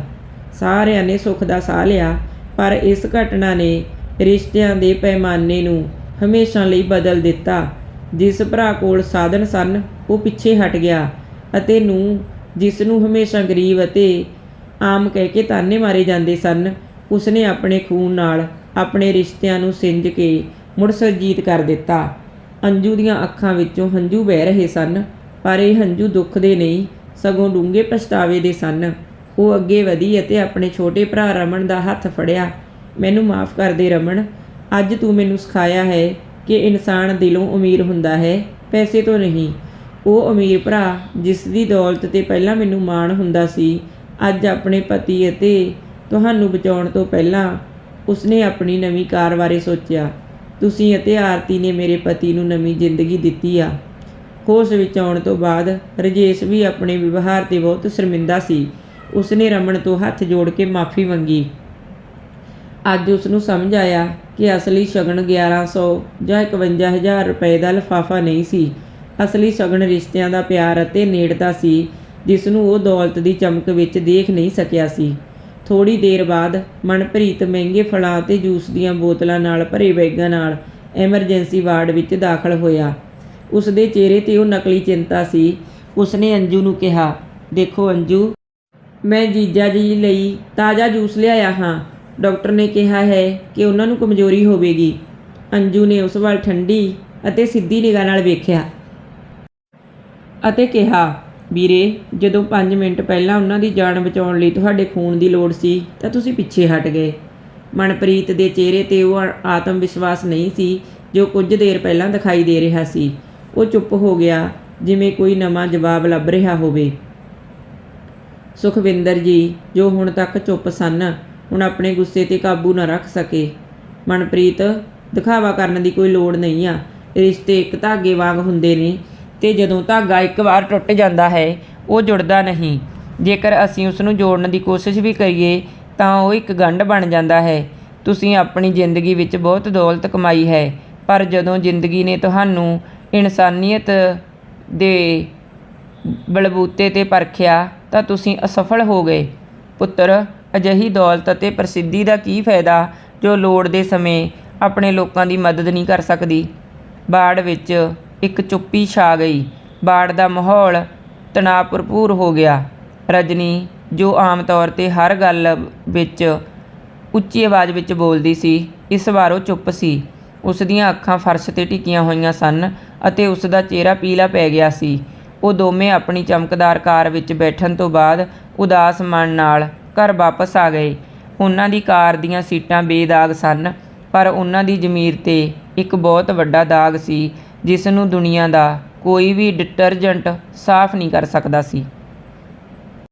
ਸਾਰਿਆਂ ਨੇ ਸੁੱਖ ਦਾ ਸਾਹ ਲਿਆ, ਪਰ ਇਸ ਘਟਨਾ ਨੇ ਰਿਸ਼ਤਿਆਂ ਦੇ ਪੈਮਾਨੇ ਨੂੰ ਹਮੇਸ਼ਾ ਲਈ ਬਦਲ ਦਿੱਤਾ, ਜਿਸ ਭਰਾ ਕੋਲ ਸਾਧਨ ਸਨ, ਉਹ ਪਿੱਛੇ ਹਟ ਗਿਆ ਅਤੇ ਨੂੰ ਜਿਸ ਨੂੰ ਹਮੇਸ਼ਾ ਗਰੀਬ ਅਤੇ ਆਮ ਕਹਿ ਕੇ ਤਾਨੇ ਮਾਰੇ ਜਾਂਦੇ ਸਨ, ਉਸਨੇ ਆਪਣੇ ਖੂਨ ਨਾਲ ਆਪਣੇ ਰਿਸ਼ਤਿਆਂ ਨੂੰ ਸਿੰਜ ਕੇ ਮੁੜ ਸੁਰਜੀਤ ਕਰ ਦਿੱਤਾ। ਅੰਜੂ ਦੀਆਂ ਅੱਖਾਂ ਵਿੱਚੋਂ ਹੰਝੂ ਵਹਿ ਰਹੇ ਸਨ, ਪਰ ਇਹ ਹੰਝੂ ਦੁੱਖ ਦੇ ਨਹੀਂ, ਸਗੋਂ ਡੂੰਘੇ ਪਛਤਾਵੇ ਦੇ ਸਨ। ਉਹ ਅੱਗੇ ਵਧੀ ਅਤੇ ਆਪਣੇ ਛੋਟੇ ਭਰਾ ਰਮਨ ਦਾ ਹੱਥ ਫੜਿਆ, ਮੈਨੂੰ ਮਾਫ ਕਰ ਦੇ ਰਮਨ, ਅੱਜ ਤੂੰ ਮੈਨੂੰ ਸਿਖਾਇਆ ਹੈ ਕਿ ਇਨਸਾਨ ਦਿਲੋਂ ਅਮੀਰ ਹੁੰਦਾ ਹੈ, ਪੈਸੇ ਤੋਂ ਨਹੀਂ। ਉਹ ਅਮੀਰ ਭਰਾ, ਜਿਸ ਦੀ ਦੌਲਤ ਤੇ ਪਹਿਲਾਂ ਮੈਨੂੰ ਮਾਣ ਹੁੰਦਾ ਸੀ, ਅੱਜ ਆਪਣੇ ਪਤੀ ਅਤੇ ਤੁਹਾਨੂੰ ਬਚਾਉਣ ਤੋਂ ਪਹਿਲਾਂ ਉਸਨੇ ਆਪਣੀ ਨਵੀਂ ਕਾਰ ਬਾਰੇ ਸੋਚਿਆ। ਤੁਸੀਂ ਅਤੇ ਆਰਤੀ ਨੇ ਮੇਰੇ ਪਤੀ ਨੂੰ ਨਵੀਂ ਜ਼ਿੰਦਗੀ ਦਿੱਤੀ ਆ। ਹੋਸ਼ ਵਿੱਚ ਆਉਣ ਤੋਂ ਬਾਅਦ ਰਜੇਸ਼ ਵੀ ਆਪਣੇ ਵਿਵਹਾਰ ਤੇ ਬਹੁਤ ਸ਼ਰਮਿੰਦਾ ਸੀ। ਉਸਨੇ ਰਮਨ ਤੋਂ ਹੱਥ ਜੋੜ ਕੇ ਮਾਫੀ ਮੰਗੀ। ਅੱਜ ਉਸ ਨੂੰ ਸਮਝ ਆਇਆ ਕਿ ਅਸਲੀ ਸ਼ਗਨ 1100 ਜਾਂ 51000 ਰੁਪਏ ਦਾ ਲਿਫਾਫਾ ਨਹੀਂ ਸੀ। ਅਸਲੀ ਸ਼ਗਨ ਰਿਸ਼ਤਿਆਂ ਦਾ ਪਿਆਰ ਅਤੇ ਨੇੜਤਾ ਸੀ, ਜਿਸ ਨੂੰ ਉਹ ਦੌਲਤ ਦੀ ਚਮਕ ਵਿੱਚ ਦੇਖ ਨਹੀਂ ਸਕਿਆ ਸੀ। ਥੋੜੀ ਦੇਰ ਬਾਅਦ ਮਨਪ੍ਰੀਤ ਮਹਿੰਗੇ ਫਲਾਂ ਅਤੇ ਜੂਸ ਦੀਆਂ ਬੋਤਲਾਂ ਨਾਲ ਭਰੇ ਬੈਗਾਂ ਨਾਲ ਐਮਰਜੈਂਸੀ ਵਾਰਡ ਵਿੱਚ ਦਾਖਲ ਹੋਇਆ। ਉਸ ਦੇ ਚਿਹਰੇ ਤੇ ਉਹ ਨਕਲੀ ਚਿੰਤਾ ਸੀ। ਉਸਨੇ ਅੰਜੂ ਨੂੰ ਕਿਹਾ, ਦੇਖੋ ਅੰਜੂ, ਮੈਂ ਜੀਜਾ ਜੀ ਲਈ ਤਾਜ਼ਾ ਜੂਸ ਲਿਆਇਆ ਹਾਂ। ਡਾਕਟਰ ਨੇ ਕਿਹਾ ਹੈ ਕਿ ਉਹਨਾਂ ਨੂੰ ਕਮਜ਼ੋਰੀ ਹੋਵੇਗੀ। ਅੰਜੂ ਨੇ ਉਸ ਵੱਲ ਠੰਡੀ ਅਤੇ ਸਿੱਧੀ ਨਿਗਾਹ ਨਾਲ ਵੇਖਿਆ ਅਤੇ ਕਿਹਾ ਵੀਰੇ, ਜਦੋਂ 5 ਮਿੰਟ ਪਹਿਲਾਂ ਉਹਨਾਂ ਦੀ ਜਾਨ ਬਚਾਉਣ ਲਈ ਤੁਹਾਡੇ ਖੂਨ ਦੀ ਲੋੜ ਸੀ, ਤਾਂ ਤੁਸੀਂ ਪਿੱਛੇ ਹਟ ਗਏ। ਮਨਪ੍ਰੀਤ ਦੇ ਚਿਹਰੇ ਤੇ ਉਹ ਆਤਮ ਵਿਸ਼ਵਾਸ ਨਹੀਂ ਸੀ, ਜੋ ਕੁਝ ਦੇਰ ਪਹਿਲਾਂ ਦਿਖਾਈ ਦੇ ਰਿਹਾ ਸੀ। ਉਹ ਚੁੱਪ ਹੋ ਗਿਆ, ਜਿਵੇਂ ਕੋਈ ਨਵਾਂ ਜਵਾਬ ਲੱਭ ਰਿਹਾ ਹੋਵੇ। ਸੁਖਵਿੰਦਰ ਜੀ, ਜੋ ਹੁਣ ਤੱਕ ਚੁੱਪ ਸਨ, ਹੁਣ ਆਪਣੇ ਗੁੱਸੇ ਤੇ ਕਾਬੂ ਨਾ ਰੱਖ ਸਕੇ। ਮਨਪ੍ਰੀਤ, ਦਿਖਾਵਾ ਕਰਨ ਦੀ ਕੋਈ ਲੋੜ ਨਹੀਂ ਆ। ਰਿਸ਼ਤੇ ਇੱਕ ਧਾਗੇ ਵਾਂਗ ਹੁੰਦੇ ਨੇ। ਤੇ ਜਦੋਂ ਧਾਗਾ ਇੱਕ ਵਾਰ ਟੁੱਟ ਜਾਂਦਾ ਹੈ, ਉਹ ਜੁੜਦਾ ਨਹੀਂ। ਜੇਕਰ ਅਸੀਂ ਉਸ ਨੂੰ ਜੋੜਨ ਦੀ ਕੋਸ਼ਿਸ਼ ਵੀ ਕਰੀਏ, ਤਾਂ ਉਹ ਇੱਕ ਗੰਢ ਬਣ ਜਾਂਦਾ ਹੈ। ਤੁਸੀਂ ਆਪਣੀ ਜ਼ਿੰਦਗੀ ਵਿੱਚ ਬਹੁਤ ਦੌਲਤ ਕਮਾਈ ਹੈ, ਪਰ ਜਦੋਂ ਜ਼ਿੰਦਗੀ ਨੇ ਤੁਹਾਨੂੰ ਇਨਸਾਨੀਅਤ ਦੇ ਬਲਬੂਤੇ ਤੇ ਪਰਖਿਆ, ਤਾਂ ਤੁਸੀਂ ਅਸਫਲ ਹੋ ਗਏ। ਪੁੱਤਰ, ਅਜਿਹੀ ਦੌਲਤ ਅਤੇ ਪ੍ਰਸਿੱਧੀ ਦਾ ਕੀ ਫਾਇਦਾ ਜੋ ਲੋੜ ਦੇ ਸਮੇਂ ਆਪਣੇ ਲੋਕਾਂ ਦੀ ਮਦਦ ਨਹੀਂ ਕਰ ਸਕਦੀ? ਬਾੜ ਵਿੱਚ ਇੱਕ ਚੁੱਪੀ ਛਾ ਗਈ। ਬਾੜ ਦਾ ਮਾਹੌਲ ਤਣਾਅ ਭਰਪੂਰ ਹੋ ਗਿਆ। ਰਜਨੀ, ਜੋ ਆਮ ਤੌਰ ਤੇ ਹਰ ਗੱਲ ਵਿੱਚ ਉੱਚੀ ਆਵਾਜ਼ ਵਿੱਚ ਬੋਲਦੀ ਸੀ, ਇਸ ਵਾਰ ਉਹ ਚੁੱਪ ਸੀ। ਉਸ ਦੀਆਂ ਅੱਖਾਂ ਫਰਸ਼ ਤੇ ਟਿਕੀਆਂ ਹੋਈਆਂ ਸਨ ਅਤੇ ਉਸ ਦਾ ਚਿਹਰਾ ਪੀਲਾ ਪੈ ਗਿਆ ਸੀ। ਉਹ ਦੋਵੇਂ ਆਪਣੀ ਚਮਕਦਾਰ ਕਾਰ ਵਿੱਚ ਬੈਠਣ ਤੋਂ ਬਾਅਦ ਉਦਾਸ ਮਨ ਨਾਲ ਘਰ ਵਾਪਸ ਆ ਗਏ। ਉਹਨਾਂ ਦੀ ਕਾਰ ਦੀਆਂ ਸੀਟਾਂ ਬੇਦਾਗ ਸਨ, ਪਰ ਉਹਨਾਂ ਦੀ ਜ਼ਮੀਰ ਤੇ ਇੱਕ ਬਹੁਤ ਵੱਡਾ ਦਾਗ ਸੀ। ਜਿਸ ਨੂੰ ਦੁਨੀਆ ਦਾ ਕੋਈ ਵੀ ਡਿਟਰਜੈਂਟ ਸਾਫ਼ ਨਹੀਂ ਕਰ ਸਕਦਾ ਸੀ।